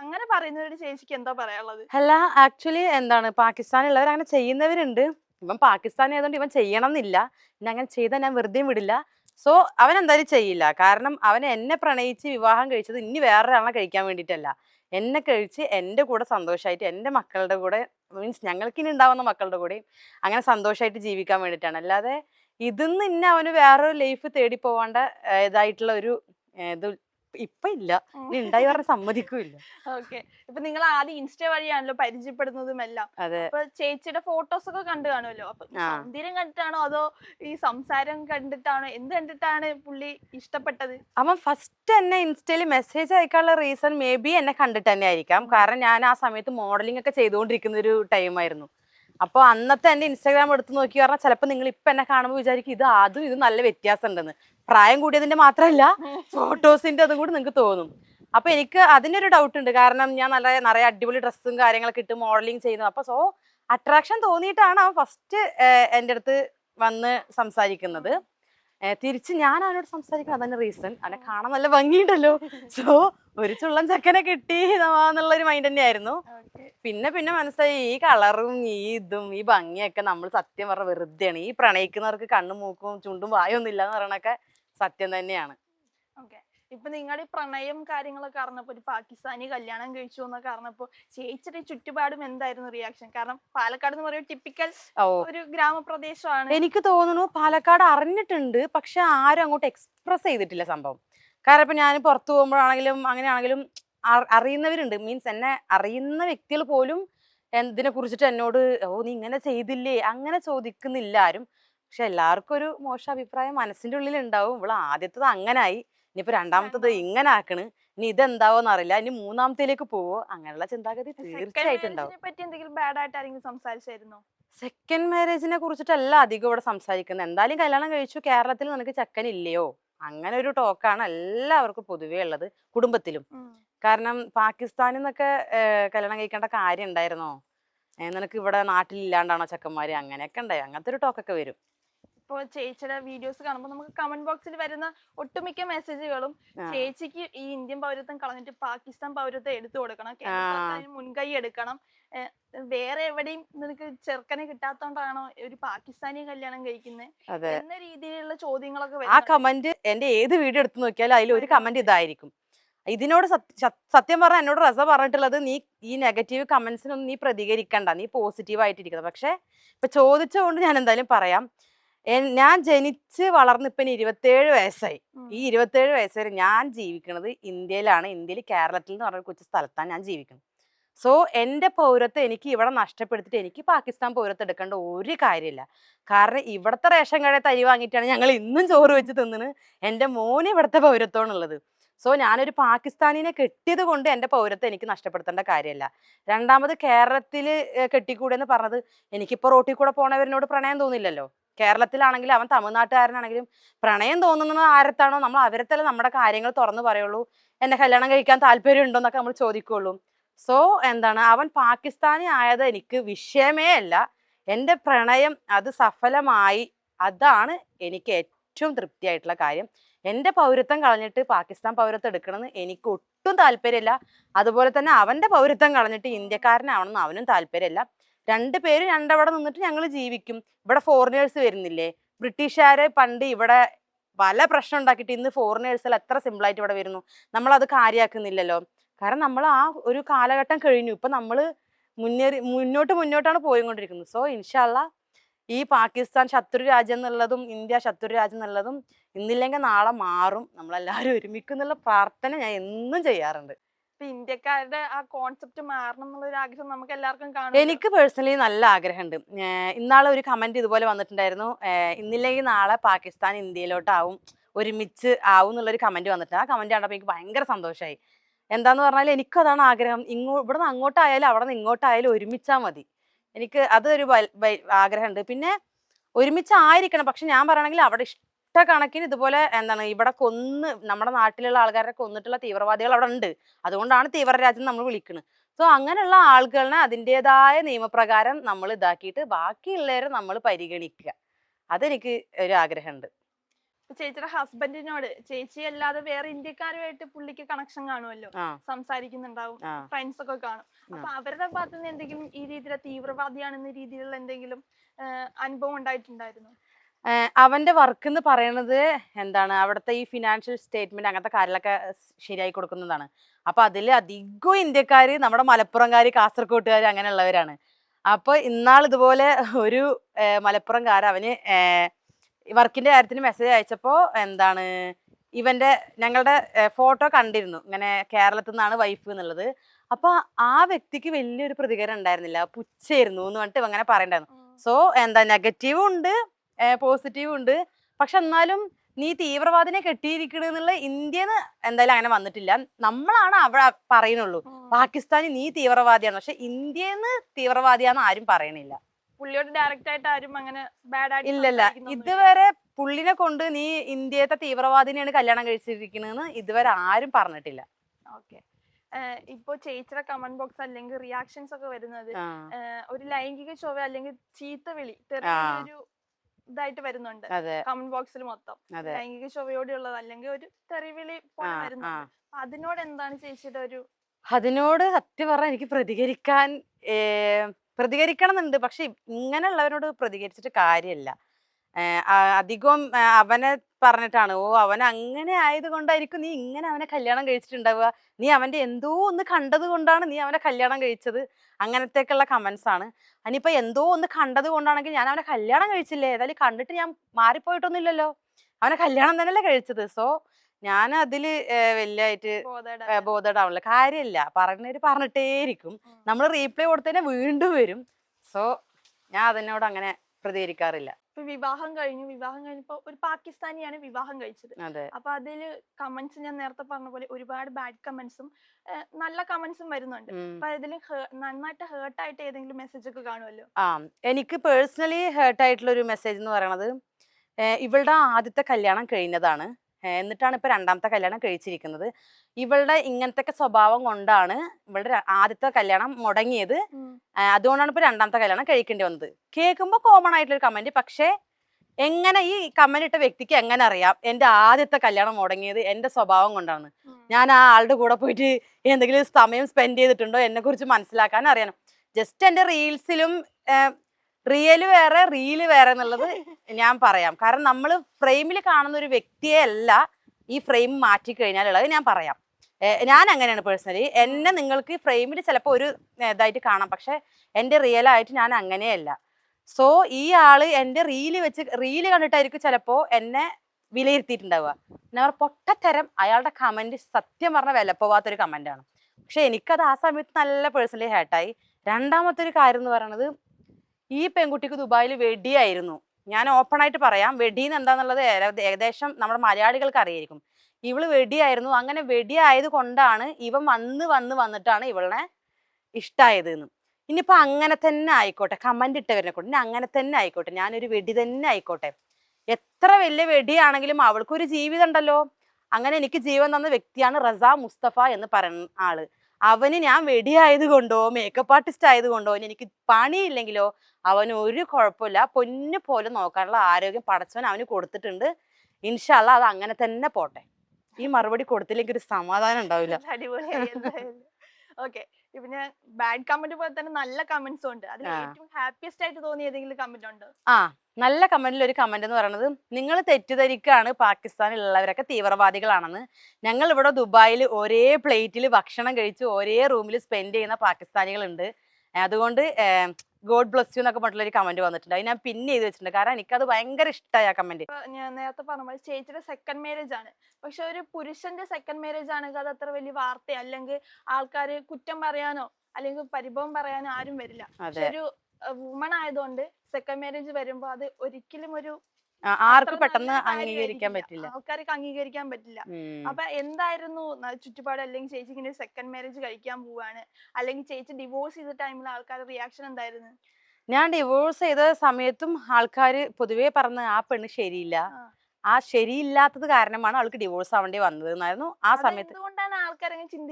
അങ്ങനെ പറയുന്നവരുടെ ചേച്ചിക്ക് എന്താ പറയാനുള്ളത്? അല്ല ആക്ച്വലി എന്താണ് പാകിസ്ഥാനിലുള്ളവർ അങ്ങനെ ചെയ്യുന്നവരുണ്ട്. ഇവൻ പാകിസ്ഥാനി ആയതുകൊണ്ട് ഇവൻ ചെയ്യണം എന്നില്ല പിന്നെ അങ്ങനെ ചെയ്താൽ ഞാൻ വെറുതെയും വിടില്ല. സോ അവൻ എന്തായാലും ചെയ്യില്ല. കാരണം അവൻ എന്നെ പ്രണയിച്ച് വിവാഹം കഴിച്ചത് ഇനി വേറൊരാളെ കഴിക്കാൻ വേണ്ടിയിട്ടല്ല. എന്നെ കഴിച്ച് എന്റെ കൂടെ സന്തോഷമായിട്ട് എന്റെ മക്കളുടെ കൂടെ മീൻസ് ഞങ്ങൾക്ക് ഇനി ഉണ്ടാവുന്ന മക്കളുടെ കൂടെ അങ്ങനെ സന്തോഷമായിട്ട് ജീവിക്കാൻ വേണ്ടിയിട്ടാണ്. അല്ലാതെ ഇതിന്ന് ഇന്ന അവന് വേറൊരു ലൈഫ് തേടി പോവാണ്ട ഇതായിട്ടുള്ള ഒരു ഇത് ഇപ്പൊ ഇല്ല ഇനി ഉണ്ടായി പറഞ്ഞ സമ്മതിക്കൂല്ല. ഓക്കെ. ഇപ്പൊ നിങ്ങൾ ആദ്യം ഇൻസ്റ്റ വഴിയാണല്ലോ പരിചയപ്പെടുന്നതും എല്ലാം അതെ. അപ്പൊ ചേച്ചിയുടെ ഫോട്ടോസ് ഒക്കെ കണ്ടു കാണുമല്ലോ അപ്പൊ ആ. സൗന്ദര്യം കണ്ടിട്ടാണോ അതോ ഈ സംസാരം കണ്ടിട്ടാണോ? എന്ത് കണ്ടിട്ടാണ് പുള്ളി ഇഷ്ടപ്പെട്ടത്? അവൻ ഫസ്റ്റ് എന്നെ ഇൻസ്റ്റയിൽ മെസ്സേജ് അയക്കാനുള്ള റീസൺ മേ ബി എന്നെ കണ്ടിട്ട് തന്നെ ആയിരിക്കാം കാരണം ഞാൻ ആ സമയത്ത് മോഡലിംഗ് ഒക്കെ ചെയ്തുകൊണ്ടിരിക്കുന്ന ഒരു ടൈമായിരുന്നു. അപ്പോൾ അന്നത്തെ എന്റെ ഇൻസ്റ്റാഗ്രാം എടുത്ത് നോക്കി പറഞ്ഞാൽ ചിലപ്പോൾ നിങ്ങൾ ഇപ്പം എന്നെ കാണുമ്പോൾ വിചാരിക്കും ഇത് അതും ഇത് നല്ല വ്യത്യാസം ഉണ്ടെന്ന് പ്രായം കൂടിയതിന്റെ മാത്രമല്ല ഫോട്ടോസിന്റെ അതും കൂടി നിങ്ങൾക്ക് തോന്നും. അപ്പൊ എനിക്ക് അതിനൊരു ഡൗട്ട് ഉണ്ട്. കാരണം ഞാൻ നല്ല നിറയെ അടിപൊളി ഡ്രസ്സും കാര്യങ്ങളൊക്കെ ഇട്ട് മോഡലിംഗ് ചെയ്യുന്നു അപ്പൊ സോ അട്രാക്ഷൻ തോന്നിയിട്ടാണ് അവൻ ഫസ്റ്റ് എന്റെ അടുത്ത് വന്ന് സംസാരിക്കുന്നത്. തിരിച്ച് ഞാൻ അവനോട് സംസാരിക്കുന്നത് അതന്നെ റീസൺ അവനെ കാണാൻ നല്ല ഭംഗിയുണ്ടല്ലോ. സോ ഒരു ചുള്ളൻ ചക്കനെ കിട്ടി എന്നുള്ള ഒരു മൈൻഡ് തന്നെയായിരുന്നു. പിന്നെ പിന്നെ മനസ്സിലായി ഈ കളറും ഈ ഇതും ഈ ഭംഗിയൊക്കെ നമ്മൾ സത്യം പറഞ്ഞ വെറുതെയാണ്. ഈ പ്രണയിക്കുന്നവർക്ക് കണ്ണും മൂക്കും ചുണ്ടും വായൊന്നും ഇല്ല എന്ന് പറയണൊക്കെ സത്യം തന്നെയാണ്. ഇപ്പൊ നിങ്ങളുടെ ഈ പ്രണയം കാര്യങ്ങളൊക്കെ അറിഞ്ഞപ്പോ ഒരു പാകിസ്ഥാനി കല്യാണം കഴിച്ചു എന്നൊക്കെ അറിഞ്ഞപ്പോ ചേച്ചിയുടെ ചുറ്റുപാടും എന്തായിരുന്നു റിയാക്ഷൻ കാരണം പാലക്കാട് എന്ന് പറയുന്നത് ടിപ്പിക്കൽ ഒരു ഗ്രാമപ്രദേശമാണ്. എനിക്ക് തോന്നുന്നു പാലക്കാട് അറിഞ്ഞിട്ടുണ്ട് പക്ഷെ ആരും അങ്ങോട്ട് എക്സ്പ്രസ് ചെയ്തിട്ടില്ല സംഭവം. കാരണം ഇപ്പൊ ഞാൻ പുറത്തു പോകുമ്പോഴാണെങ്കിലും അങ്ങനെയാണെങ്കിലും അറിയുന്നവരുണ്ട്. മീൻസ് എന്നെ അറിയുന്ന വ്യക്തികൾ പോലും എന്തിനെ കുറിച്ചിട്ട് എന്നോട് ഓ നീ ഇങ്ങനെ ചെയ്തില്ലേ? അങ്ങനെ ചോദിക്കുന്നില്ല ആരും. പക്ഷെ എല്ലാവർക്കും ഒരു മോശം അഭിപ്രായം മനസ്സിന്റെ ഉള്ളിൽ ഉണ്ടാവും ഇവിടെ ആദ്യത്തത് അങ്ങനായി. ഇനിയിപ്പോ രണ്ടാമത്തത് ഇങ്ങനെ ആക്കണ് ഇനി ഇതെന്താവോന്ന് അറിയില്ല. ഇനി മൂന്നാമത്തേലേക്ക് പോവോ? അങ്ങനെയുള്ള ചിന്താഗതി തീർച്ചയായിട്ടും ഉണ്ടാവും സെക്കൻഡ് മാരേജിനെ കുറിച്ചിട്ടല്ല അധികം ഇവിടെ സംസാരിക്കുന്നത്. എന്തായാലും കല്യാണം കഴിച്ചു. കേരളത്തിൽ നിനക്ക് ചെക്കൻ ഇല്ലയോ അങ്ങനെ ഒരു ടോക്കാണ് എല്ലാവർക്കും പൊതുവേ ഉള്ളത് കുടുംബത്തിലും. കാരണം പാകിസ്ഥാനിൽ നിന്നൊക്കെ കല്യാണം കഴിക്കേണ്ട കാര്യം ഉണ്ടായിരുന്നോ? നിനക്ക് ഇവിടെ നാട്ടിലില്ലാണ്ടാണോ ചെക്കന്മാര്? അങ്ങനെയൊക്കെ ഉണ്ടായി. അങ്ങനത്തെ ഒരു ടോക്കൊക്കെ വരും. ഇപ്പൊ ചേച്ചിയുടെ വീഡിയോസ് കാണുമ്പോൾ നമുക്ക് കമന്റ് ബോക്സിൽ വരുന്ന ഒട്ടുമിക്ക മെസ്സേജുകളും ചേച്ചിക്ക് ഈ ഇന്ത്യൻ പൗരത്വം കളഞ്ഞിട്ട് പാകിസ്ഥാൻ പൗരത്വം എടുത്തു കൊടുക്കണം. മുൻകൈ എടുക്കണം വേറെ എവിടെയും നിനക്ക് ചെറുക്കനെ കിട്ടാത്തോണ്ടാണോ ഒരു പാകിസ്ഥാനി കല്യാണം കഴിക്കുന്നത് എന്ന രീതിയിലുള്ള ചോദ്യങ്ങളൊക്കെ ആ. കമന്റ് എന്റെ ഏത് വീഡിയോ എടുത്തു നോക്കിയാലും അതിൽ ഒരു കമന്റ് ഇതായിരിക്കും. ഇതിനോട് സത്യ- സത്- സത്യം പറഞ്ഞാൽ എന്നോട് റസ പറഞ്ഞിട്ടുള്ളത് നീ ഈ നെഗറ്റീവ് കമന്റ്സിനൊന്നും നീ പ്രതികരിക്കണ്ട. നീ പോസിറ്റീവ് ആയിട്ടിരിക്കുന്നത് പക്ഷെ ഇപ്പൊ ചോദിച്ചുകൊണ്ട് ഞാൻ എന്തായാലും പറയാം. ഞാൻ ജനിച്ച് വളർന്ന് ഇപ്പൊ ഇരുപത്തേഴ് വയസ്സായി. ഈ ഇരുപത്തേഴ് വയസ്സ് വരെ ഞാൻ ജീവിക്കുന്നത് ഇന്ത്യയിലാണ്. ഇന്ത്യയിൽ കേരളത്തിൽ എന്ന് പറഞ്ഞ കൊച്ചു സ്ഥലത്താണ് ഞാൻ ജീവിക്കുന്നത്. സോ എന്റെ പൗരത്വം എനിക്ക് ഇവിടെ നഷ്ടപ്പെടുത്തിയിട്ട് എനിക്ക് പാകിസ്ഥാൻ പൗരത്വം എടുക്കേണ്ട ഒരു കാര്യമില്ല. കാരണം ഇവിടുത്തെ റേഷൻ കടയിൽ തരി വാങ്ങിയിട്ടാണ് ഞങ്ങൾ ഇന്നും ചോറ് വെച്ച് തിന്നിന് എന്റെ മോന് ഇവിടുത്തെ പൗരത്വമാണുള്ളത്. സോ ഞാനൊരു പാകിസ്ഥാനിനെ കെട്ടിയത് കൊണ്ട് എന്റെ പൗരത്വം എനിക്ക് നഷ്ടപ്പെടുത്തേണ്ട കാര്യമല്ല. രണ്ടാമത് കേരളത്തിൽ കെട്ടിക്കൂടെ എന്ന് പറഞ്ഞത് എനിക്കിപ്പോൾ റോട്ടിൽ കൂടെ പോണവരിനോട് പ്രണയം തോന്നില്ലല്ലോ. കേരളത്തിലാണെങ്കിലും അവൻ തമിഴ്നാട്ടുകാരനാണെങ്കിലും പ്രണയം തോന്നുന്നത് ആരത്താണോ? നമ്മൾ അവരത്തല്ലേ നമ്മുടെ കാര്യങ്ങൾ തുറന്നു പറയുള്ളൂ. എന്നെ കല്യാണം കഴിക്കാൻ താല്പര്യം ഉണ്ടോ എന്നൊക്കെ നമ്മൾ ചോദിക്കുള്ളൂ. സോ എന്താണ്? അവൻ പാകിസ്ഥാനി ആയത് എനിക്ക് വിഷയമേ അല്ല. എന്റെ പ്രണയം അത് സഫലമായി. അതാണ് എനിക്ക് ഏറ്റവും തൃപ്തിയായിട്ടുള്ള കാര്യം. എന്റെ പൗരത്വം കളഞ്ഞിട്ട് പാകിസ്ഥാൻ പൗരത്വം എടുക്കണമെന്ന് എനിക്ക് ഒട്ടും താല്പര്യമില്ല. അതുപോലെ തന്നെ അവന്റെ പൗരത്വം കളഞ്ഞിട്ട് ഇന്ത്യക്കാരനാവണമെന്ന് അവനും താല്പര്യമില്ല. രണ്ട് പേര് രണ്ടവിടെ നിന്നിട്ട് ഞങ്ങൾ ജീവിക്കും. ഇവിടെ ഫോറിനേഴ്സ് വരുന്നില്ലേ? ബ്രിട്ടീഷുകാരെ പണ്ട് ഇവിടെ പല പ്രശ്നം ഉണ്ടാക്കിയിട്ട് ഇന്ന് ഫോറിനേഴ്സിൽ എത്ര സിമ്പിളായിട്ട് ഇവിടെ വരുന്നു. നമ്മളത് കാര്യമാക്കുന്നില്ലല്ലോ കാരണം നമ്മൾ ആ ഒരു കാലഘട്ടം കഴിഞ്ഞു. ഇപ്പൊ നമ്മൾ മുന്നേറി മുന്നോട്ട് മുന്നോട്ടാണ് പോയിക്കൊണ്ടിരിക്കുന്നത്. സോ ഇൻഷാല്ല ഈ പാകിസ്ഥാൻ ശത്രു രാജ്യം എന്നുള്ളതും ഇന്ത്യ ശത്രു രാജ്യം എന്നുള്ളതും ഇന്നില്ലെങ്കിൽ നാളെ മാറും. നമ്മളെല്ലാവരും ഒരുമിക്കും എന്നുള്ള പ്രാർത്ഥന ഞാൻ എന്നും ചെയ്യാറുണ്ട്. ഇന്ത്യക്കാരുടെ ആ കോൺസെപ്റ്റ് മാറണം എന്നുള്ള ഒരു ആഗ്രഹം നമുക്ക് എല്ലാവർക്കും കാണും എനിക്ക് പേഴ്സണലി നല്ല ആഗ്രഹമുണ്ട്. ഇന്നാളെ ഒരു കമന്റ് ഇതുപോലെ വന്നിട്ടുണ്ടായിരുന്നു. ഇന്നില്ലെങ്കിൽ നാളെ പാകിസ്ഥാൻ ഇന്ത്യയിലോട്ടാവും ഒരുമിച്ച് ആവും എന്നുള്ളൊരു കമന്റ് വന്നിട്ടുണ്ട് ആ കമന്റ് കണ്ടപ്പോൾ എനിക്ക് ഭയങ്കര സന്തോഷമായി എന്താന്ന് പറഞ്ഞാൽ എനിക്കതാണ് ആഗ്രഹം. ഇങ്ങോ ഇവിടെ നിന്ന് അങ്ങോട്ടായാലും അവിടെ നിന്ന് ഇങ്ങോട്ടായാലും ഒരുമിച്ചാൽ മതി. എനിക്ക് അതൊരു ആഗ്രഹമുണ്ട്. പിന്നെ ഒരുമിച്ച് ആയിരിക്കണം പക്ഷെ ഞാൻ പറയണമെങ്കിൽ അവിടെ ഇഷ്ടക്കണക്കിന് ഇതുപോലെ എന്താണ് ഇവിടെ കൊന്ന് നമ്മുടെ നാട്ടിലുള്ള ആൾക്കാരെ കൊന്നിട്ടുള്ള തീവ്രവാദികൾ അവിടെ ഉണ്ട്. അതുകൊണ്ടാണ് തീവ്രരാജ്യം നമ്മൾ വിളിക്കുന്നത് സോ അങ്ങനെയുള്ള ആളുകളെ അതിന്റെതായ നിയമപ്രകാരം നമ്മൾ ഇതാക്കിയിട്ട് ബാക്കിയുള്ളവരെ നമ്മൾ പരിഗണിക്കുക. അതെനിക്ക് ഒരു ആഗ്രഹമുണ്ട്. ചേച്ചിയുടെ ഹസ്ബൻഡിനോട് ചേച്ചി അല്ലാതെ വേറെ ഇന്ത്യക്കാരുമായിട്ട് പുള്ളിക്ക് കണക്ഷൻ കാണുമല്ലോ? സംസാരിക്കുന്നുണ്ടാവും ഫ്രണ്ട്സ് ഒക്കെ കാണും. അപ്പൊ അവരുടെ ഭാഗത്ത് നിന്ന് എന്തെങ്കിലും ഈ രീതിയിലെ തീവ്രവാദിയാണെന്ന രീതിയിലുള്ള എന്തെങ്കിലും അനുഭവം ഉണ്ടായിട്ടുണ്ടായിരുന്നു? അവന്റെ വർക്ക് എന്ന് പറയുന്നത് എന്താണ് അവിടുത്തെ ഈ ഫിനാൻഷ്യൽ സ്റ്റേറ്റ്മെന്റ് അങ്ങനത്തെ കാര്യങ്ങളൊക്കെ ശരിയായി കൊടുക്കുന്നതാണ്. അപ്പൊ അതിൽ അധികവും ഇന്ത്യക്കാര് നമ്മുടെ മലപ്പുറംകാര് കാസർഗോട്ടുകാര് അങ്ങനെയുള്ളവരാണ്. അപ്പൊ ഇന്നാൾ ഇതുപോലെ ഒരു മലപ്പുറംകാരൻ അവന് വർക്കിന്റെ കാര്യത്തിന് മെസ്സേജ് അയച്ചപ്പോ എന്താണ് ഇവന്റെ ഞങ്ങളുടെ ഫോട്ടോ കണ്ടിരുന്നു. ഇങ്ങനെ കേരളത്തിൽ നിന്നാണ് വൈഫ് എന്നുള്ളത്. അപ്പൊ ആ വ്യക്തിക്ക് വലിയൊരു പ്രതികരണം ഉണ്ടായിരുന്നില്ല. പുച്ഛായിരുന്നു എന്ന് പറഞ്ഞിട്ട് അങ്ങനെ പറയണ്ടായിരുന്നു. സോ എന്താ നെഗറ്റീവും ഉണ്ട് പോസിറ്റീവും ഉണ്ട്. പക്ഷെ എന്നാലും നീ തീവ്രവാദിനെ കെട്ടിയിരിക്കണെന്നുള്ള ഇന്ത്യന്ന് എന്തായാലും അങ്ങനെ വന്നിട്ടില്ല. നമ്മളാണ് അവിടെ പറയുന്നുള്ളൂ. പാകിസ്ഥാനി നീ തീവ്രവാദിയാണ്. പക്ഷെ ഇന്ത്യന്ന് തീവ്രവാദിയാന്ന് ആരും പറയണില്ല. പുള്ളിയോട് ഡയറക്റ്റ് ആയിട്ട് ആരും അങ്ങനെ ബാഡ് ആയിട്ട് ഇല്ലല്ല ഇതുവരെ പുള്ളിനെ കൊണ്ട് നീ ഇന്ത്യത്തെ തീവ്രവാദിനെയാണ് കല്യാണം കഴിച്ചിരിക്കണെന്ന് ഇതുവരെ ആരും പറഞ്ഞിട്ടില്ല. ഓക്കെ ഇപ്പോ ചേച്ചിയുടെ കമന്റ് ബോക്സ് അല്ലെങ്കിൽ റിയാക്ഷൻസ് ഒക്കെ വരുന്നത് ഒരു ലൈംഗിക ചൊവ്വ അല്ലെങ്കിൽ ചീത്ത വിളി. ഒരു ഇതായിട്ട് വരുന്നുണ്ട് കമന്റ് ബോക്സിൽ മൊത്തം. ലൈംഗിക ചൊവ്വയോടെയുള്ളത് അല്ലെങ്കിൽ ഒരു തെറിവിളി പോലെ വരുന്നുണ്ട്. അതിനോട് എന്താണ് ചേച്ചിയുടെ ഒരു അതിനോട് സത്യം പറഞ്ഞാൽ എനിക്ക് പ്രതികരിക്കാൻ ഏ, പ്രതികരിക്കണം എന്നുണ്ട് പക്ഷെ ഇങ്ങനെയുള്ളവരോട് പ്രതികരിച്ചിട്ട് കാര്യമില്ല. അധികം അവനെ പറഞ്ഞിട്ടാണ്. ഓ അവൻ അങ്ങനെ ആയത് കൊണ്ടായിരിക്കും നീ ഇങ്ങനെ അവനെ കല്യാണം കഴിച്ചിട്ടുണ്ടാവുക. നീ അവന്റെ എന്തോ ഒന്ന് കണ്ടത് കൊണ്ടാണ് നീ അവനെ കല്യാണം കഴിച്ചത്. അങ്ങനത്തേക്കുള്ള കമന്റ്സ് ആണ്. അനിയിപ്പോ എന്തോ ഒന്ന് കണ്ടത് കൊണ്ടാണെങ്കിൽ ഞാൻ അവനെ കല്യാണം കഴിച്ചില്ലേ? ഏതായാലും കണ്ടിട്ട് ഞാൻ മാറിപ്പോയിട്ടൊന്നുമില്ലല്ലോ. അവനെ കല്യാണം തന്നെയല്ലേ കഴിച്ചത്. സോ ഞാൻ അതിൽ വലിയായിട്ട് ബോധേട ബോധഡാവുള്ള കാര്യമില്ല പറഞ്ഞവര് പറഞ്ഞിട്ടേയിരിക്കും. നമ്മൾ റീപ്ലൈ കൊടുത്തതിനെ വീണ്ടും വരും. സോ ഞാൻ അതിനോട് അങ്ങനെ പ്രതികരിക്കാറില്ല. വിവാഹം കഴിഞ്ഞു. വിവാഹം കഴിഞ്ഞപ്പോ ഒരു പാകിസ്ഥാനിയാണ് വിവാഹം കഴിച്ചത്. അപ്പൊ അതിൽ കമന്റ്സ് ഞാൻ നേരത്തെ പറഞ്ഞ പോലെ ഒരുപാട് ബാഡ് കമന്റ്സും നല്ല കമന്റ്സും വരുന്നുണ്ട്. അപ്പൊ അതിൽ നന്നായിട്ട് ഹേർട്ട് ആയിട്ട് ഏതെങ്കിലും മെസ്സേജ് ഒക്കെ കാണുമല്ലോ ആ എനിക്ക് പേഴ്സണലി ഹേർട്ട് ആയിട്ടുള്ള ഒരു മെസ്സേജ് എന്ന് പറയണത് ഇവളുടെ ആദ്യത്തെ കല്യാണം കഴിഞ്ഞതാണ്. എന്നിട്ടാണ് ഇപ്പൊ രണ്ടാമത്തെ കല്യാണം കഴിച്ചിരിക്കുന്നത്. ഇവളുടെ ഇങ്ങനത്തെ സ്വഭാവം കൊണ്ടാണ് ഇവളുടെ ആദ്യത്തെ കല്യാണം മുടങ്ങിയത്. അതുകൊണ്ടാണ് ഇപ്പൊ രണ്ടാമത്തെ കല്യാണം കഴിക്കേണ്ടി വന്നത്. കേൾക്കുമ്പോൾ കോമൺ ആയിട്ടുള്ള ഒരു കമന്റ് പക്ഷേ എങ്ങനെ ഈ കമന്റ് ഇട്ട വ്യക്തിക്ക് എങ്ങനെ അറിയാം? എന്റെ ആദ്യത്തെ കല്യാണം മുടങ്ങിയത് എന്റെ സ്വഭാവം കൊണ്ടാണ്. ഞാൻ ആ ആളുടെ കൂടെ പോയിട്ട് എന്തെങ്കിലും സമയം സ്പെൻഡ് ചെയ്തിട്ടുണ്ടോ? എന്നെ കുറിച്ച് മനസ്സിലാക്കാൻ അറിയണം. ജസ്റ്റ് എന്റെ റീൽസിലും റിയൽ വേറെ റീൽ വേറെ എന്നുള്ളത് ഞാൻ പറയാം. കാരണം നമ്മൾ ഫ്രെയിമിൽ കാണുന്ന ഒരു വ്യക്തിയെ അല്ല ഈ ഫ്രെയിം മാറ്റി കഴിഞ്ഞാലുള്ളത് ഞാൻ പറയാം. ഞാൻ അങ്ങനെയാണ് പേഴ്സണലി. എന്നെ നിങ്ങൾക്ക് ഫ്രെയിമിൽ ചിലപ്പോൾ ഒരു ഇതായിട്ട് കാണാം. പക്ഷെ എന്റെ റിയൽ ആയിട്ട് ഞാൻ അങ്ങനെയല്ല. സോ ഈ ആൾ എന്റെ റീൽ വെച്ച് റീൽ കണ്ടിട്ടായിരിക്കും ചിലപ്പോൾ എന്നെ വിലയിരുത്തിയിട്ടുണ്ടാവുക. ഞാൻ പൊട്ടത്തരം അയാളുടെ കമന്റ് സത്യം പറഞ്ഞ വിലപ്പോവാത്തൊരു ആണ് പക്ഷെ എനിക്കത് ആ സമയത്ത് നല്ല പേഴ്സണലി ഹേട്ടായി രണ്ടാമത്തെ ഒരു കാര്യം എന്ന് പറയുന്നത് ഈ പെൺകുട്ടിക്ക് ദുബായിൽ വെടിയായിരുന്നു. ഞാൻ ഓപ്പൺ ആയിട്ട് പറയാം. വെടിന്ന് എന്താന്നുള്ളത് ഏക- ഏകദേശം നമ്മുടെ മലയാളികൾക്ക് അറിയായിരിക്കും. ഇവൾ വെടിയായിരുന്നു. അങ്ങനെ വെടിയായത് കൊണ്ടാണ് ഇവൻ വന്ന് വന്ന് വന്നിട്ടാണ് ഇവളെ ഇഷ്ടായത് എന്ന് ഇനിയിപ്പോ അങ്ങനെ തന്നെ ആയിക്കോട്ടെ. കമന്റ് ഇട്ടവരെ കൊണ്ട് അങ്ങനെ തന്നെ ആയിക്കോട്ടെ. ഞാനൊരു വെടി തന്നെ ആയിക്കോട്ടെ. എത്ര വലിയ വെടിയാണെങ്കിലും അവൾക്കൊരു ജീവിതം ഉണ്ടല്ലോ. അങ്ങനെ എനിക്ക് ജീവൻ തന്ന വ്യക്തിയാണ് റസ മുസ്തഫ എന്ന് പറയുന്ന ആൾ. അവന് ഞാൻ വെടിയായത് കൊണ്ടോ മേക്കപ്പ് ആർട്ടിസ്റ്റ് ആയതുകൊണ്ടോ എനിക്ക് പണിയില്ലെങ്കിലോ അവന് ഒരു കുഴപ്പമില്ല. പൊന്നു പോലെ നോക്കാനുള്ള ആരോഗ്യം പടച്ചവൻ അവന് കൊടുത്തിട്ടുണ്ട്. ഇൻഷാല്ല അത് അങ്ങനെ തന്നെ പോട്ടെ. ഈ മറുപടി കൊടുത്തില്ലെങ്കിൽ ഒരു സമാധാനം ഉണ്ടാവില്ല. ബാഡ് കമന്റ് പോലെ തന്നെ നല്ല കമന്റ്സും ഉണ്ട്. അതിൽ ഏറ്റവും ഹാപ്പിയസ്റ്റ് ആയിട്ട് തോന്നിയ ഏതെങ്കിലും കമന്റ് ഉണ്ടോ? ആ. നല്ല കമന്റിൽ ഒരു കമന്റ് എന്ന് പറയുന്നത് നിങ്ങൾ തെറ്റിദ്ധരിക്കുകയാണ് പാകിസ്ഥാനിലുള്ളവരൊക്കെ തീവ്രവാദികളാണെന്ന്. ഞങ്ങൾ ഇവിടെ ദുബായിൽ ഒരേ പ്ലേറ്റിൽ ഭക്ഷണം കഴിച്ച് ഒരേ റൂമിൽ സ്പെൻഡ് ചെയ്യുന്ന പാകിസ്ഥാനികളുണ്ട്. അതുകൊണ്ട് ഗോഡ് ബ്ലസ് യു എന്നൊക്കെ പറഞ്ഞിട്ടുള്ള ഒരു കമന്റ് വന്നിട്ടുണ്ട്. അത് ഞാൻ പിന്നെ ചെയ്ത് വെച്ചിട്ടുണ്ട്. കാരണം എനിക്കത് ഭയങ്കര ഇഷ്ടമായ ആ കമന്റ് ഞാൻ നേരത്തെ പറഞ്ഞ പോലെ ചേച്ചിയുടെ സെക്കൻഡ് മാരേജ് ആണ്. പക്ഷെ ഒരു പുരുഷന്റെ സെക്കൻഡ് മാരേജ് ആണെങ്കിൽ അത് അത്ര വലിയ വാർത്ത. അല്ലെങ്കിൽ ആൾക്കാര് കുറ്റം പറയാനോ അല്ലെങ്കിൽ പരിഭവം പറയാനോ ആരും വരില്ല. ഒരു വുമൺ ആയതുകൊണ്ട് സെക്കൻഡ് മാരേജ് വരുമ്പോ അത് ഒരിക്കലും ഒരു ആർക്കും പെട്ടെന്ന് അംഗീകരിക്കാൻ പറ്റില്ല. ആൾക്കാർക്ക് അംഗീകരിക്കാൻ പറ്റില്ല. അപ്പൊ എന്തായിരുന്നു ചുറ്റുപാട് അല്ലെങ്കിൽ ചേച്ചി ഇങ്ങനെ സെക്കൻഡ് മാരേജ് കഴിക്കാൻ പോവാണ്? അല്ലെങ്കിൽ ചേച്ചി ഡിവോഴ്സ് ചെയ്ത ടൈമിൽ ആൾക്കാരുടെ റിയാക്ഷൻ എന്തായിരുന്നു? ഞാൻ ഡിവോഴ്സ് ചെയ്ത സമയത്തും ആൾക്കാർ പൊതുവേ പറഞ്ഞ ആ പെണ്ണ് ശരിയില്ല. ആ. ശരിയില്ലാത്തത് കാരണമാണ് അവൾക്ക് ഡിവോഴ്സ് ആവേണ്ടി വന്നത് എന്നായിരുന്നു ആ സമയത്ത്.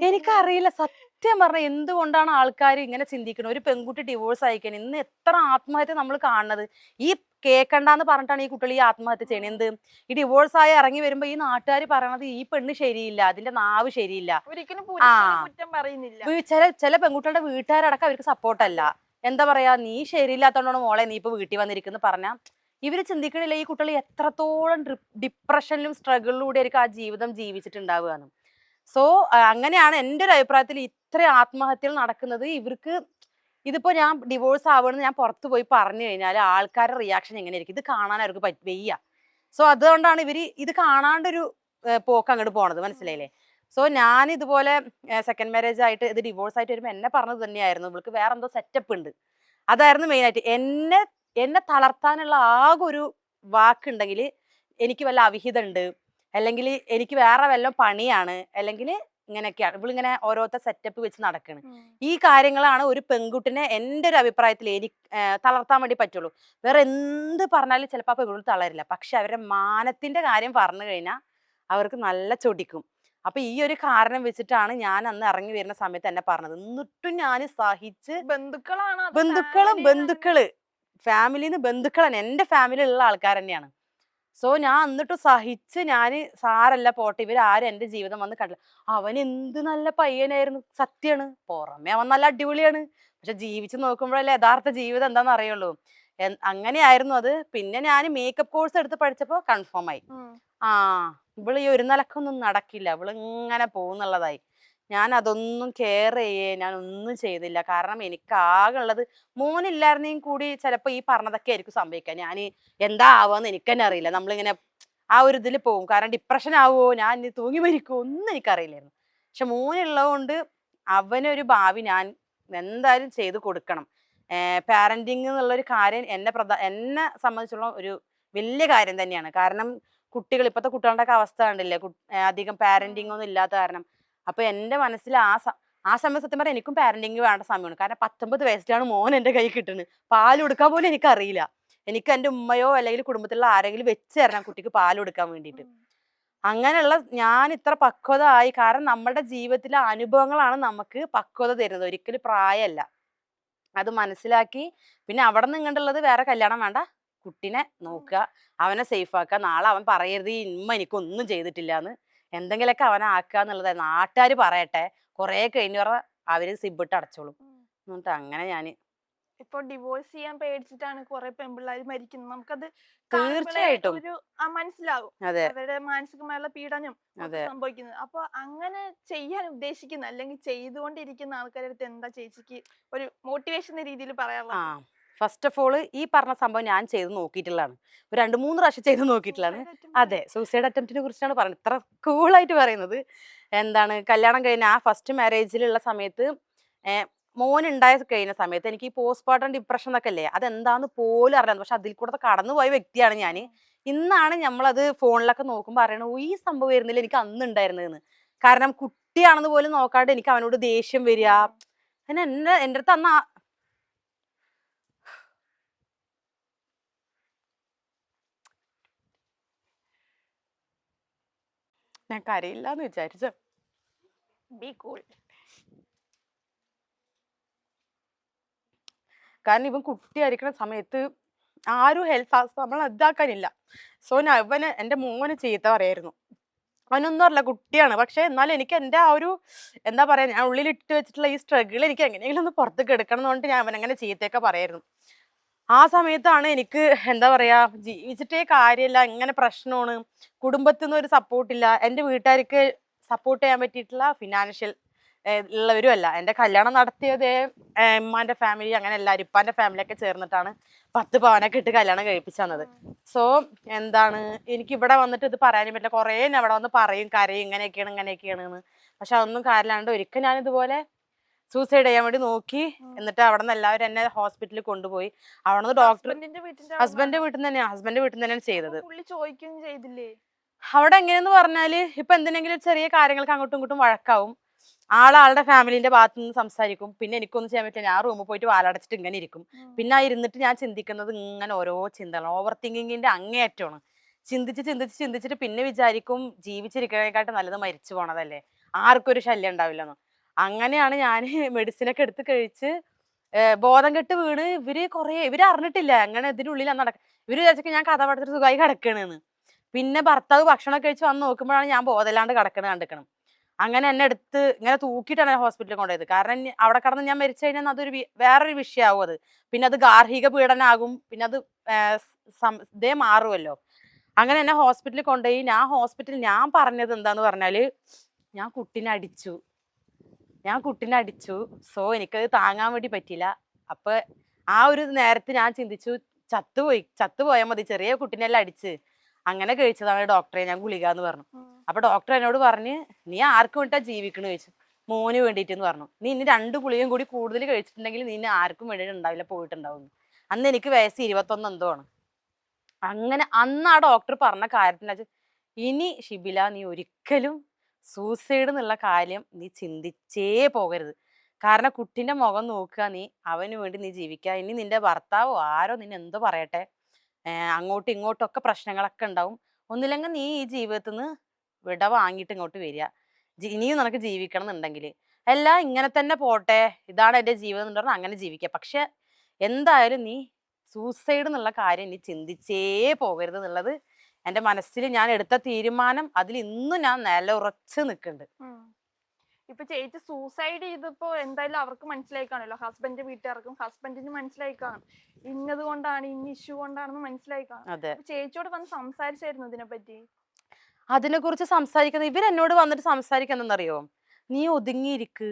എനിക്കറിയില്ല. സത്യം പറഞ്ഞ എന്തുകൊണ്ടാണ് ആൾക്കാർ ഇങ്ങനെ ചിന്തിക്കുന്നത്? ഒരു പെൺകുട്ടി ഡിവോഴ്സ് അയക്കണം ഇന്ന് എത്ര ആത്മഹത്യ നമ്മൾ കാണുന്നത്? ഈ കേക്കണ്ടെന്ന് പറഞ്ഞിട്ടാണ് ഈ കുട്ടികൾ ഈ ആത്മഹത്യ ചെയ്യണത് എന്ത്? ഈ ഡിവോഴ്സ് ആയി ഇറങ്ങി വരുമ്പോ ഈ നാട്ടുകാർ പറയണത് ഈ പെണ്ണ് ശരിയില്ല അതിന്റെ നാവ് ശരിയില്ല. ചില ചില പെൺകുട്ടികളുടെ വീട്ടുകാരടക്കം അവർക്ക് സപ്പോർട്ടല്ല എന്താ പറയാ നീ ശരിയില്ലാത്തോണ്ടാണ് മോളെ നീ ഇപ്പൊ വീട്ടിൽ വന്നിരിക്കുന്നു പറഞ്ഞ ഇവർ ചിന്തിക്കണില്ല ഈ കുട്ടികൾ എത്രത്തോളം ഡിപ്രഷനിലും സ്ട്രഗിളിലൂടെ ആയിരിക്കും ആ ജീവിതം ജീവിച്ചിട്ടുണ്ടാവുകയാണ് സോ അങ്ങനെയാണ് എന്റെ ഒരു അഭിപ്രായത്തിൽ ഇത്ര ആത്മഹത്യകൾ നടക്കുന്നത്. ഇവർക്ക് ഇതിപ്പോൾ ഞാൻ ഡിവോഴ്സ് ആവുകയെന്ന് ഞാൻ പുറത്ത് പോയി പറഞ്ഞു കഴിഞ്ഞാൽ ആൾക്കാരുടെ റിയാക്ഷൻ എങ്ങനെയായിരിക്കും? ഇത് കാണാൻ അവർക്ക് വയ്യ. സോ അതുകൊണ്ടാണ് ഇവർ ഇത് കാണാണ്ടൊരു പോക്ക് അങ്ങോട്ട് പോണത്. മനസ്സിലായില്ലേ? സോ ഞാൻ ഇതുപോലെ സെക്കൻഡ് മാരേജ് ആയിട്ട് ഇത് ഡിവോഴ്സ് ആയിട്ട് വരുമ്പോൾ എന്നെ പറഞ്ഞത് തന്നെയായിരുന്നു. ഇവൾക്ക് വേറെ എന്തോ സെറ്റപ്പ് ഉണ്ട്. അതായിരുന്നു മെയിൻ ആയിട്ട്. എന്നെ എന്നെ തളർത്താനുള്ള ആകെ ഒരു വാക്കുണ്ടെങ്കിൽ എനിക്ക് വല്ല അവിഹിതം ഉണ്ട് അല്ലെങ്കിൽ എനിക്ക് വേറെ വല്ല പണിയാണ് അല്ലെങ്കിൽ ഇങ്ങനെയൊക്കെയാണ്. ഇവളിങ്ങനെ ഓരോരുത്തർ സെറ്റപ്പ് വെച്ച് നടക്കണ്. ഈ കാര്യങ്ങളാണ് ഒരു പെൺകുട്ടിനെ എന്റെ ഒരു അഭിപ്രായത്തിൽ എനിക്ക് തളർത്താൻ വേണ്ടി പറ്റുള്ളൂ. വേറെ എന്ത് പറഞ്ഞാലും ചിലപ്പോൾ ആ പെൺകുട്ടി തളരില്ല. പക്ഷെ അവരുടെ മാനത്തിന്റെ കാര്യം പറഞ്ഞു കഴിഞ്ഞാൽ അവർക്ക് നല്ല ചൊടിക്കും. അപ്പൊ ഈ ഒരു കാരണം വെച്ചിട്ടാണ് ഞാൻ അന്ന് ഇറങ്ങി വരുന്ന സമയത്ത് എന്നെ പറഞ്ഞത്. എന്നിട്ടും ഞാൻ സഹിച്ച് ബന്ധുക്കളാണ് ബന്ധുക്കളും ബന്ധുക്കൾ. ഫാമിലിന്ന് ബന്ധുക്കളാണ് എന്റെ ഫാമിലിയിലുള്ള ആൾക്കാർ തന്നെയാണ് സോ ഞാൻ എന്നിട്ട് സഹിച്ച് ഞാൻ സാരല്ല പോട്ടെ ഇവർ ആരും എന്റെ ജീവിതം വന്ന് കണ്ടില്ല. അവൻ എന്ത് നല്ല പയ്യനായിരുന്നു സത്യാണ്. പുറമെ അവൻ നല്ല അടിപൊളിയാണ്. പക്ഷെ ജീവിച്ച് നോക്കുമ്പോഴല്ലേ യഥാർത്ഥ ജീവിതം എന്താണെന്ന് അറിയുള്ളൂ. അങ്ങനെയായിരുന്നു അത്. പിന്നെ ഞാൻ മേക്കപ്പ് കോഴ്സ് എടുത്ത് പഠിച്ചപ്പോൾ കൺഫേം ആയി. ആ ഇവൾ ഈ ഒരു നിലക്കൊന്നും നടക്കില്ല. ഇവൾ ഇങ്ങനെ പോകുന്നുള്ളതായി. ഞാൻ അതൊന്നും കെയർ ചെയ്യേ ഞാൻ ഒന്നും ചെയ്തില്ല. കാരണം എനിക്ക് ആകെ ഉള്ളത് മോനില്ലായിരുന്നെങ്കിൽ കൂടി ചിലപ്പോൾ ഈ പറഞ്ഞതൊക്കെ ആയിരിക്കും സംഭവിക്കുക ഞാൻ എന്താ ആവുമെന്ന് എനിക്ക് തന്നെ അറിയില്ല. നമ്മളിങ്ങനെ ആ ഒരു ഇതിൽ പോകും കാരണം ഡിപ്രഷൻ ആവുമോ ഞാൻ ഇനി തൂങ്ങി മരിക്കുമോ ഒന്നും എനിക്കറിയില്ലായിരുന്നു. പക്ഷെ മോനുള്ളത് കൊണ്ട് അവനൊരു ഭാവി ഞാൻ എന്തായാലും ചെയ്തു കൊടുക്കണം. പാരന്റിങ് എന്നുള്ളൊരു കാര്യം എന്നെ പ്രധാ എന്നെ സംബന്ധിച്ചുള്ള ഒരു വലിയ കാര്യം തന്നെയാണ്. കാരണം കുട്ടികൾ ഇപ്പോഴത്തെ കുട്ടികളുടെ ഒക്കെ അവസ്ഥ കണ്ടില്ലേ? അധികം പാരന്റിങ് ഒന്നും ഇല്ലാത്ത കാരണം. അപ്പൊ എന്റെ മനസ്സിൽ ആ ആ സമയത്ത് സത്യം പറഞ്ഞാൽ എനിക്കും പാരന്റിങ് വേണ്ട സമയമാണ്. കാരണം പത്തൊമ്പത് വയസ്സിലാണ് മോൻ എന്റെ കൈ കിട്ടുന്നത്. പാൽ കൊടുക്കാൻ പോലും എനിക്കറിയില്ല. എനിക്ക് എന്റെ ഉമ്മയോ അല്ലെങ്കിൽ കുടുംബത്തിലുള്ള ആരെങ്കിലും വെച്ച് തരണം കുട്ടിക്ക് പാൽ കൊടുക്കാൻ വേണ്ടിയിട്ട്. അങ്ങനെയുള്ള ഞാൻ ഇത്ര പക്വത ആയി കാരണം നമ്മുടെ ജീവിതത്തിലെ അനുഭവങ്ങളാണ് നമുക്ക് പക്വത തരുന്നത്. ഒരിക്കലും പ്രായമല്ല. അത് മനസ്സിലാക്കി പിന്നെ അവിടെ നിന്ന് ഇങ്ങോട്ടുള്ളത് വേറെ കല്യാണം വേണ്ട. കുട്ടിനെ നോക്കുക അവനെ സേഫ് ആക്കുക. നാളെ അവൻ പറയരുത് ഇമ്മ എനിക്കൊന്നും ചെയ്തിട്ടില്ല എന്ന് എന്തെങ്കിലുമൊക്കെ അവനെ ആക്കുക എന്നുള്ളത് നാട്ടുകാർ പറയട്ടെ കുറെ കഴിഞ്ഞ അവർ സിബിട്ട് അടച്ചോളും. എന്നിട്ട് അങ്ങനെ ഞാൻ ഇപ്പൊ ഡിവോഴ്സ് ചെയ്യാൻ പേടിച്ചിട്ടാണ് കുറെ പെൺപിള്ളേർ മരിക്കുന്നത്. നമുക്കത് തീർച്ചയായിട്ടും. ഒരു മനസ്സിലാവും. അവരുടെ മാനസികമായുള്ള പീഡനം. സംഭവിക്കുന്നത്. അപ്പൊ അങ്ങനെ ചെയ്യാൻ ഉദ്ദേശിക്കുന്ന അല്ലെങ്കിൽ ചെയ്തുകൊണ്ടിരിക്കുന്ന ആൾക്കാരുടെ അടുത്ത് എന്താ ചേച്ചിക്ക് ഒരു മോട്ടിവേഷൻ രീതിയിൽ പറയാനുള്ള ഫസ്റ്റ് ഓഫ് ഓൾ ഈ പറഞ്ഞ സംഭവം ഞാൻ ചെയ്ത് നോക്കിയിട്ടുള്ളതാണ്. ഒരു രണ്ട് മൂന്ന് പ്രാവശ്യം ചെയ്ത് നോക്കിയിട്ടുള്ളതാണ്. അതെ സൂസൈഡ് അറ്റംപ്റ്റിനെ കുറിച്ചാണ് പറയുന്നത്. ഇത്ര കൂളായിട്ട് പറയുന്നത്. എന്താണ് കല്യാണം കഴിഞ്ഞ ആ ഫസ്റ്റ് മാരേജിലുള്ള സമയത്ത് മോൻ ഉണ്ടായ കഴിഞ്ഞ സമയത്ത് എനിക്ക് ഈ പോസ്റ്റ്മോർട്ടം ഡിപ്രഷൻ എന്നൊക്കെ അല്ലേ അതെന്താന്ന് പോലും അറിയാം പക്ഷെ അതിൽ കൂടെ കടന്നുപോയ വ്യക്തിയാണ് ഞാൻ. ഇന്നാണ് നമ്മളത് ഫോണിലൊക്കെ നോക്കുമ്പോൾ അറിയണത് "ഓ, ഈ സംഭവം വരുന്നില്ല എനിക്ക് അന്ന് ഉണ്ടായിരുന്നതെന്ന് കാരണം കുട്ടിയാണെന്ന് പോലും നോക്കാണ്ട് എനിക്ക് അവനോട് ദേഷ്യം വരിക. പിന്നെ എന്നെ എന്റെ അടുത്ത് അന്ന് ആ- ഞാൻ കരയില്ല എന്ന് വിചാരിച്ച? ബി കൂൾ കാരണം ഇവൻ കുട്ടിയായിരിക്കുന്ന സമയത്ത് ആരും ഹെൽത്ത് നമ്മൾ ഇതാക്കാനില്ല സോ ഞാൻ അവന് എന്റെ മോനെ ചീത്ത പറയായിരുന്നു. അവനൊന്നും അറിയില്ല കുട്ടിയാണ്. പക്ഷെ എന്നാലും എനിക്ക് എന്റെ ആ ഒരു എന്താ പറയാ ഞാൻ ഉള്ളിൽ ഇട്ട് വെച്ചിട്ടുള്ള ഈ സ്ട്രഗിൾ എനിക്ക് എങ്ങനെയെങ്കിലും ഒന്ന് പുറത്തേക്ക് എടുക്കണം എന്ന് പറഞ്ഞിട്ട് ഞാൻ അവനങ്ങനെ ചീത്തയൊക്കെ പറയായിരുന്നു. ആ സമയത്താണ് എനിക്ക് എന്താ പറയാ ജീവിച്ചിട്ടേ കാര്യമില്ല ഇങ്ങനെ പ്രശ്നമാണ് കുടുംബത്തിൽ നിന്ന് ഒരു സപ്പോർട്ടില്ല എന്റെ വീട്ടുകാർക്ക് സപ്പോർട്ട് ചെയ്യാൻ പറ്റിയിട്ടുള്ള ഫിനാൻഷ്യൽ ഉള്ളവരും അല്ല എന്റെ കല്യാണം നടത്തിയതേ ഉമ്മാന്റെ ഫാമിലി അങ്ങനെ എല്ലാവരും ഇപ്പാന്റെ ഫാമിലി ഒക്കെ ചേർന്നിട്ടാണ് പത്ത് പവനൊക്കെ ഇട്ട് കല്യാണം കഴിപ്പിച്ചു തന്നത്. സോ എന്താണ് എനിക്ക് ഇവിടെ വന്നിട്ട് ഇത് പറയാനും പറ്റില്ല. കുറേ അവിടെ വന്ന് പറയും കരയും ഇങ്ങനെയൊക്കെയാണ് ഇങ്ങനെയൊക്കെയാണ് പക്ഷെ അതൊന്നും കാര്യമില്ലാണ്ട് ഒരിക്കൽ ഞാൻ ഇതുപോലെ സൂസൈഡ് ചെയ്യാൻ വേണ്ടി നോക്കി. എന്നിട്ട് അവിടെ നിന്ന് എല്ലാവരും എന്നെ ഹോസ്പിറ്റലിൽ കൊണ്ടുപോയി. അവിടെ നിന്ന് ഡോക്ടർ ഹസ്ബൻഡിന്റെ ഹസ്ബൻഡ് വീട്ടിൽ നിന്ന് തന്നെയാണ് ഹസ്ബൻഡ് വീട്ടിൽ നിന്ന് തന്നെയാണ് ചെയ്തത്. ചോദിക്കുകയും ചെയ്തില്ലേ? അവിടെ എങ്ങനെയെന്ന് പറഞ്ഞാൽ ഇപ്പൊ എന്തിനെങ്കിലും ചെറിയ കാര്യങ്ങൾക്ക് അങ്ങോട്ടും ഇങ്ങോട്ടും വഴക്കാവും. ആളാളുടെ ഫാമിലിന്റെ ഭാഗത്തു നിന്ന് സംസാരിക്കും. പിന്നെ എനിക്കൊന്നും ചെയ്യാൻ പറ്റില്ല. ഞാൻ റൂമിൽ പോയിട്ട് വാലടച്ചിട്ട് ഇങ്ങനെ ഇരിക്കും. പിന്നെ ആ ഇരുന്നിട്ട് ഞാൻ ചിന്തിക്കുന്നത് ഇങ്ങനെ ഓരോ ചിന്തകൾ ഓവർ തിങ്കിങ്ങിന്റെ അങ്ങേയറ്റമാണ്. ചിന്തിച്ച് ചിന്തിച്ച് ചിന്തിച്ചിട്ട് പിന്നെ വിചാരിക്കും ജീവിച്ചിരിക്കുന്നതിനെക്കാട്ടും നല്ലത് മരിച്ചു പോണതല്ലേ? ആർക്കും ഒരു ശല്യം ഉണ്ടാവില്ലെന്ന്. അങ്ങനെയാണ് ഞാൻ മെഡിസിൻ ഒക്കെ എടുത്ത് കഴിച്ച് ബോധം കെട്ട് വീണ്. ഇവർ കൊറേ ഇവർ അറിഞ്ഞിട്ടില്ല. അങ്ങനെ ഇതിനുള്ളിൽ നടക്ക ഇവർ വിചാരിച്ചൊക്കെ ഞാൻ കഥ പഠിച്ചിട്ട് സുഖമായി കിടക്കണെന്ന്. പിന്നെ ഭർത്താവ് ഭക്ഷണം കഴിച്ച് വന്ന് നോക്കുമ്പോഴാണ് ഞാൻ ബോധമില്ലാണ്ട് കിടക്കണ കണ്ടിക്കണം അങ്ങനെ എന്നെ എടുത്ത് ഇങ്ങനെ തൂക്കിയിട്ടാണ് ഹോസ്പിറ്റലിൽ കൊണ്ടുപോയത്. കാരണം അവിടെ കടന്ന് ഞാൻ മരിച്ചു കഴിഞ്ഞാൽ അതൊരു വേറൊരു വിഷയമാവും അത്. പിന്നെ അത് ഗാർഹിക പീഡനമാകും പിന്നെ അത് ഇതേ മാറുമല്ലോ അങ്ങനെ എന്നെ ഹോസ്പിറ്റലിൽ കൊണ്ടുപോയി. ഞാൻ ഹോസ്പിറ്റലിൽ ഞാൻ പറഞ്ഞത് എന്താന്ന് പറഞ്ഞാൽ ഞാൻ കുട്ടീനെ അടിച്ചു. ഞാൻ കുട്ടീനെ അടിച്ചു. സോ എനിക്കത് താങ്ങാൻ വേണ്ടി പറ്റില്ല അപ്പൊ ആ ഒരു നേരത്ത് ഞാൻ ചിന്തിച്ചു ചത്തുപോയി ചത്തുപോയാൽ മതി ചെറിയ കുട്ടീനെല്ലാം അടിച്ച്. അങ്ങനെ കഴിച്ചതാണ് ഡോക്ടറെ ഞാൻ ഗുളിക എന്ന് പറഞ്ഞു. അപ്പൊ ഡോക്ടർ എന്നോട് പറഞ്ഞ് നീ ആർക്ക് വേണ്ടിട്ടാ ജീവിക്കണ? ചോദിച്ചു. മോന് വേണ്ടിയിട്ടെന്ന് പറഞ്ഞു. നീ ഇനി രണ്ട് ഗുളികയും കൂടി കൂടുതൽ കഴിച്ചിട്ടുണ്ടെങ്കിൽ നിന്നെ ആർക്കും വേണ്ടിയിട്ട് ഉണ്ടാവില്ല പോയിട്ടുണ്ടാവും അന്ന് എനിക്ക് വയസ്സ് ഇരുപത്തൊന്ന് എന്തോ ആണ്. അങ്ങനെ അന്ന് ആ ഡോക്ടർ പറഞ്ഞ കാര്യത്തിന് ഇനി ഷിബില നീ ഒരിക്കലും സൂസൈഡ് എന്നുള്ള കാര്യം നീ ചിന്തിച്ചേ പോകരുത്. കാരണം കുട്ടിന്റെ മുഖം നോക്കുക നീ അവന് വേണ്ടി നീ ജീവിക്കുക. ഇനി നിന്റെ ഭർത്താവോ ആരോ നിന്നെ എന്തോ പറയട്ടെ? അങ്ങോട്ടും ഇങ്ങോട്ടും ഒക്കെ പ്രശ്നങ്ങളൊക്കെ ഉണ്ടാവും. ഒന്നില്ലെങ്കിൽ നീ ഈ ജീവിതത്തിൽ നിന്ന് വിട വാങ്ങിയിട്ട് ഇങ്ങോട്ട് വരിക. ഇനിയും നിനക്ക് ജീവിക്കണം എന്നുണ്ടെങ്കിൽ എല്ലാം ഇങ്ങനെ തന്നെ പോട്ടെ. ഇതാണ് എന്റെ ജീവിതം എന്ന് പറഞ്ഞാൽ അങ്ങനെ ജീവിക്കുക. പക്ഷെ എന്തായാലും നീ സൂസൈഡ് എന്നുള്ള കാര്യം നീ ചിന്തിച്ചേ പോകരുത് എന്നുള്ളത് എന്റെ മനസ്സിൽ ഞാൻ എടുത്ത തീരുമാനം അതിൽ ഇന്നും ഞാൻ നിലയുറച്ച് നിൽക്കുന്നുണ്ട്. ഇപ്പൊ ചേച്ചി സൂസൈഡ് ചെയ്തപ്പോ എന്തായാലും അവർക്ക് മനസ്സിലായി കാണുമല്ലോ ഹസ്ബൻഡ് വീട്ടുകാർക്കും ഹസ്ബൻഡിന് മനസ്സിലായി കാണും ഇന്നത് കൊണ്ടാണ് ഇന്ന ഇഷ്യൂ കൊണ്ടാണെന്ന് മനസ്സിലായി കാണും ചേച്ചിയോട് വന്ന് സംസാരിച്ചായിരുന്നു ഇതിനെ പറ്റി അതിനെ കുറിച്ച് സംസാരിക്കുന്നത് ഇവരെന്നോട് വന്നിട്ട് സംസാരിക്കുന്നറിയോ നീ ഒതുങ്ങിയിരിക്ക്.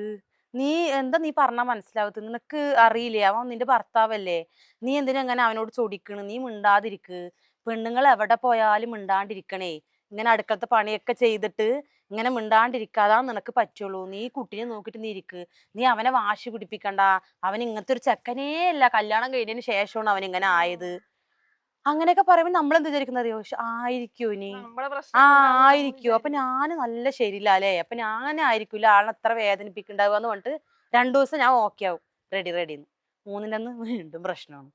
നീ എന്താ നീ പറഞ്ഞാൽ മനസ്സിലാവത്ത്? നിനക്ക് അറിയില്ലേ? അവൻ നിന്റെ ഭർത്താവല്ലേ? നീ എന്തിനാ അങ്ങനെ അവനോട് ചൊടിക്കണ്? നീ മിണ്ടാതിരിക്ക്. പെണ്ണുങ്ങൾ എവിടെ പോയാലും മിണ്ടാണ്ടിരിക്കണേ. ഇങ്ങനെ അടുക്കളത്തെ പണിയൊക്കെ ചെയ്തിട്ട് ഇങ്ങനെ മിണ്ടാണ്ടിരിക്കാതാ നിനക്ക് പറ്റുള്ളൂ. നീ കുട്ടിനെ നോക്കിയിട്ട് നീ ഇരിക്ക്. നീ അവനെ വാശി പിടിപ്പിക്കണ്ട. അവൻ ഇങ്ങനത്തെ ഒരു ചെക്കനേ അല്ല കല്യാണം കഴിഞ്ഞതിന് ശേഷമാണ് അവൻ ഇങ്ങനെ ആയത്. അങ്ങനെയൊക്കെ പറയുമ്പോൾ നമ്മൾ എന്ത് വിചാരിക്കുന്നത് അറിയോ? ആയിരിക്കോ ഇനി? ആ ആയിരിക്കോ? അപ്പൊ ഞാൻ ഞാൻ നല്ല ശരിയില്ല അല്ലേ അപ്പൊ ഞാനായിരിക്കില്ല ആളെ അത്ര വേദനിപ്പിക്കണ്ടാവുക എന്ന് പറഞ്ഞിട്ട് രണ്ടു ദിവസം ഞാൻ ഓക്കെ ആവും. റെഡി റെഡിന്ന് മൂന്നിന്റെ അന്ന് വീണ്ടും പ്രശ്നമാണ്.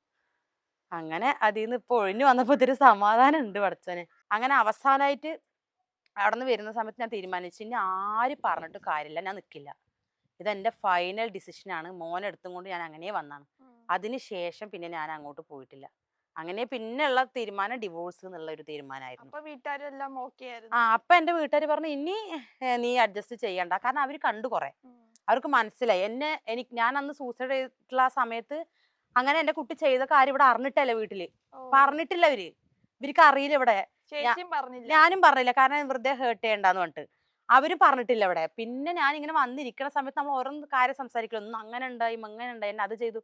അങ്ങനെ അതിൽ നിന്ന് ഇപ്പൊ ഒഴിഞ്ഞു വന്നപ്പോ ഇത്തിരി സമാധാനം ഉണ്ട് പഠിച്ചവന് അങ്ങനെ അവസാനമായിട്ട് അവിടെ നിന്ന് വരുന്ന സമയത്ത് ഞാൻ തീരുമാനിച്ചു. ഇനി ആര് പറഞ്ഞിട്ട് കാര്യമില്ല ഞാൻ നിൽക്കില്ല ഇതെന്റെ ഫൈനൽ ഡിസിഷനാണ് മോനെടുത്തും കൊണ്ട് ഞാൻ അങ്ങനെ വന്നാണ്. അതിനുശേഷം അതിന് ശേഷം പിന്നെ ഞാൻ അങ്ങോട്ട് പോയിട്ടില്ല. അങ്ങനെ പിന്നെയുള്ള തീരുമാനം ഡിവോഴ്സ് എന്നുള്ള ഒരു തീരുമാനമായിരുന്നു ആ അപ്പൊ എന്റെ വീട്ടുകാർ പറഞ്ഞു ഇനി നീ അഡ്ജസ്റ്റ് ചെയ്യണ്ട. കാരണം അവർ കണ്ടു കുറെ. അവർക്ക് മനസ്സിലായി. എന്നെ എനിക്ക് ഞാൻ അന്ന് സൂസൈഡ് ചെയ്തിട്ടുള്ള ആ സമയത്ത് അങ്ങനെ എന്റെ കുട്ടി ചെയ്ത കാര്യം ഇവിടെ അറിഞ്ഞിട്ടല്ല വീട്ടിൽ. പറഞ്ഞിട്ടില്ല അവർ ഇവർക്ക് അറിയില്ല ഇവിടെ. ഞാനും പറഞ്ഞില്ല കാരണം വെറുതെ ഹേർട്ട് ചെയ്യണ്ടെന്ന് പറഞ്ഞിട്ട്. അവരും പറഞ്ഞിട്ടില്ല ഇവിടെ. പിന്നെ ഞാൻ ഇങ്ങനെ വന്നിരിക്കുന്ന സമയത്ത് നമ്മൾ ഓരോ കാര്യം സംസാരിക്കില്ല ഒന്നും അങ്ങനെ ഉണ്ടായി അങ്ങനെ ഉണ്ടായി എന്നെ അത് ചെയ്തു.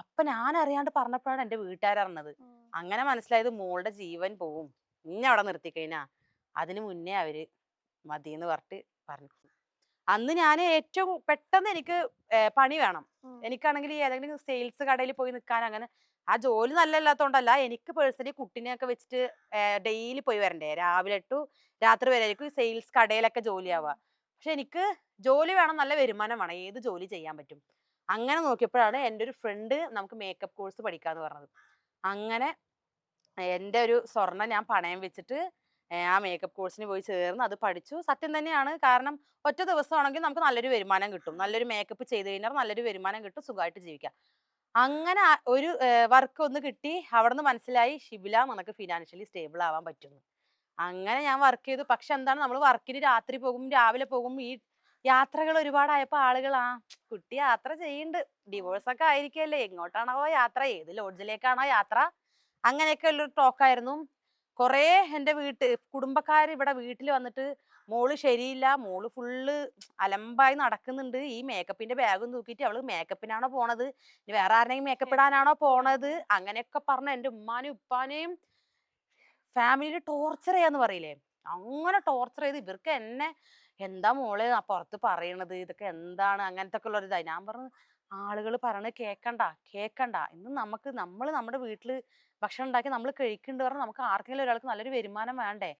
അപ്പൊ ഞാൻ അറിയാണ്ട് പറഞ്ഞപ്പോഴാണ് എന്റെ വീട്ടുകാരറിഞ്ഞത്. അങ്ങനെ മനസ്സിലായത് മോളുടെ ജീവൻ പോവും. ഇനി അവിടെ നിർത്തിക്കഴിഞ്ഞാ അതിനു മുന്നേ അവർ മതിന്ന് പറഞ്ഞിട്ട് പറഞ്ഞു. അന്ന് ഞാൻ ഏറ്റവും പെട്ടെന്ന് എനിക്ക് പണി വേണം. എനിക്കാണെങ്കിൽ ഏതെങ്കിലും സെയിൽസ് കടയിൽ പോയി നിൽക്കാൻ അങ്ങനെ ആ ജോലി നല്ലല്ലാത്തോണ്ടല്ല എനിക്ക് പേഴ്സണലി കുട്ടീനെയൊക്കെ വെച്ചിട്ട് ഡെയിലി പോയി വരണ്ടേ. രാവിലെ ടു രാത്രി വരെ എനിക്ക് സെയിൽസ് കടയിലൊക്കെ ജോലിയാവുക ആവുക പക്ഷെ എനിക്ക് ജോലി വേണം നല്ല വരുമാനം വേണം ഏത് ജോലി ചെയ്യാൻ പറ്റും. അങ്ങനെ നോക്കിയപ്പോഴാണ് എന്റെ ഒരു ഫ്രണ്ട് നമുക്ക് മേക്കപ്പ് കോഴ്സ് പഠിക്കാന്ന് പറഞ്ഞത്. അങ്ങനെ എന്റെ ഒരു സ്വർണം ഞാൻ പണയം വെച്ചിട്ട് ആ മേക്കപ്പ് കോഴ്സിന് പോയി ചേർന്ന് അത് പഠിച്ചു. സത്യം തന്നെയാണ്. കാരണം ഒറ്റ ദിവസമാണെങ്കിൽ നമുക്ക് നല്ലൊരു വരുമാനം കിട്ടും. നല്ലൊരു മേക്കപ്പ് ചെയ്ത് കഴിഞ്ഞാൽ നല്ലൊരു വരുമാനം കിട്ടും സുഖമായിട്ട് ജീവിക്കാം. അങ്ങനെ ഒരു വർക്ക് ഒന്ന് കിട്ടി. അവിടെ നിന്ന് മനസ്സിലായി ഷിബില നമുക്ക് ഫിനാൻഷ്യലി സ്റ്റേബിൾ ആവാൻ പറ്റുന്നു. അങ്ങനെ ഞാൻ വർക്ക് ചെയ്തു. പക്ഷെ എന്താണ് നമ്മൾ വർക്കിന് രാത്രി പോകും രാവിലെ പോകും. ഈ യാത്രകൾ ഒരുപാടായപ്പോൾ ആളുകൾ ആ കുട്ടി യാത്ര ചെയ്യുന്നുണ്ട് ഡിവോഴ്സ് ഒക്കെ ആയിരിക്കല്ലേ. എങ്ങോട്ടാണോ യാത്ര? ഏത് ലോഡ്ജിലേക്കാണോ യാത്ര? അങ്ങനെയൊക്കെ ഉള്ളൊരു ടോക്കായിരുന്നു കുറേ എന്റെ വീട്ട് കുടുംബക്കാർ ഇവിടെ വീട്ടിൽ വന്നിട്ട് മോൾ ശരിയില്ല മോൾ ഫുള്ള് അലമ്പായി നടക്കുന്നുണ്ട്. ഈ മേക്കപ്പിന്റെ ബാഗും തൂക്കിയിട്ട് അവൾ മേക്കപ്പിനാണോ പോണത്? ഇനി വേറെ ആരെങ്കിലും മേക്കപ്പ് ഇടാനാണോ പോണത്? അങ്ങനെയൊക്കെ പറഞ്ഞ എന്റെ ഉമ്മാനും ഉപ്പാനെയും ഫാമിലിയിൽ ടോർച്ചർ ചെയ്യാന്ന് പറയില്ലേ? അങ്ങനെ ടോർച്ചർ ചെയ്ത് ഇവർക്ക് എന്നെ എന്താ മോൾ ആ പുറത്ത് പറയണത്? ഇതൊക്കെ എന്താണ്? അങ്ങനത്തെ ഒക്കെ ഉള്ള ഒരു ഇതായി. ഞാൻ പറഞ്ഞു ആളുകൾ പറയണത് കേക്കണ്ട കേക്കണ്ട. ഇന്ന് നമുക്ക് നമ്മൾ നമ്മുടെ വീട്ടിൽ ഭക്ഷണം ഉണ്ടാക്കി നമ്മൾ കഴിക്കുന്നുണ്ട് പറഞ്ഞാൽ നമുക്ക് ആർക്കെങ്കിലും ഒരാൾക്ക് നല്ലൊരു വരുമാനം വേണ്ടേ?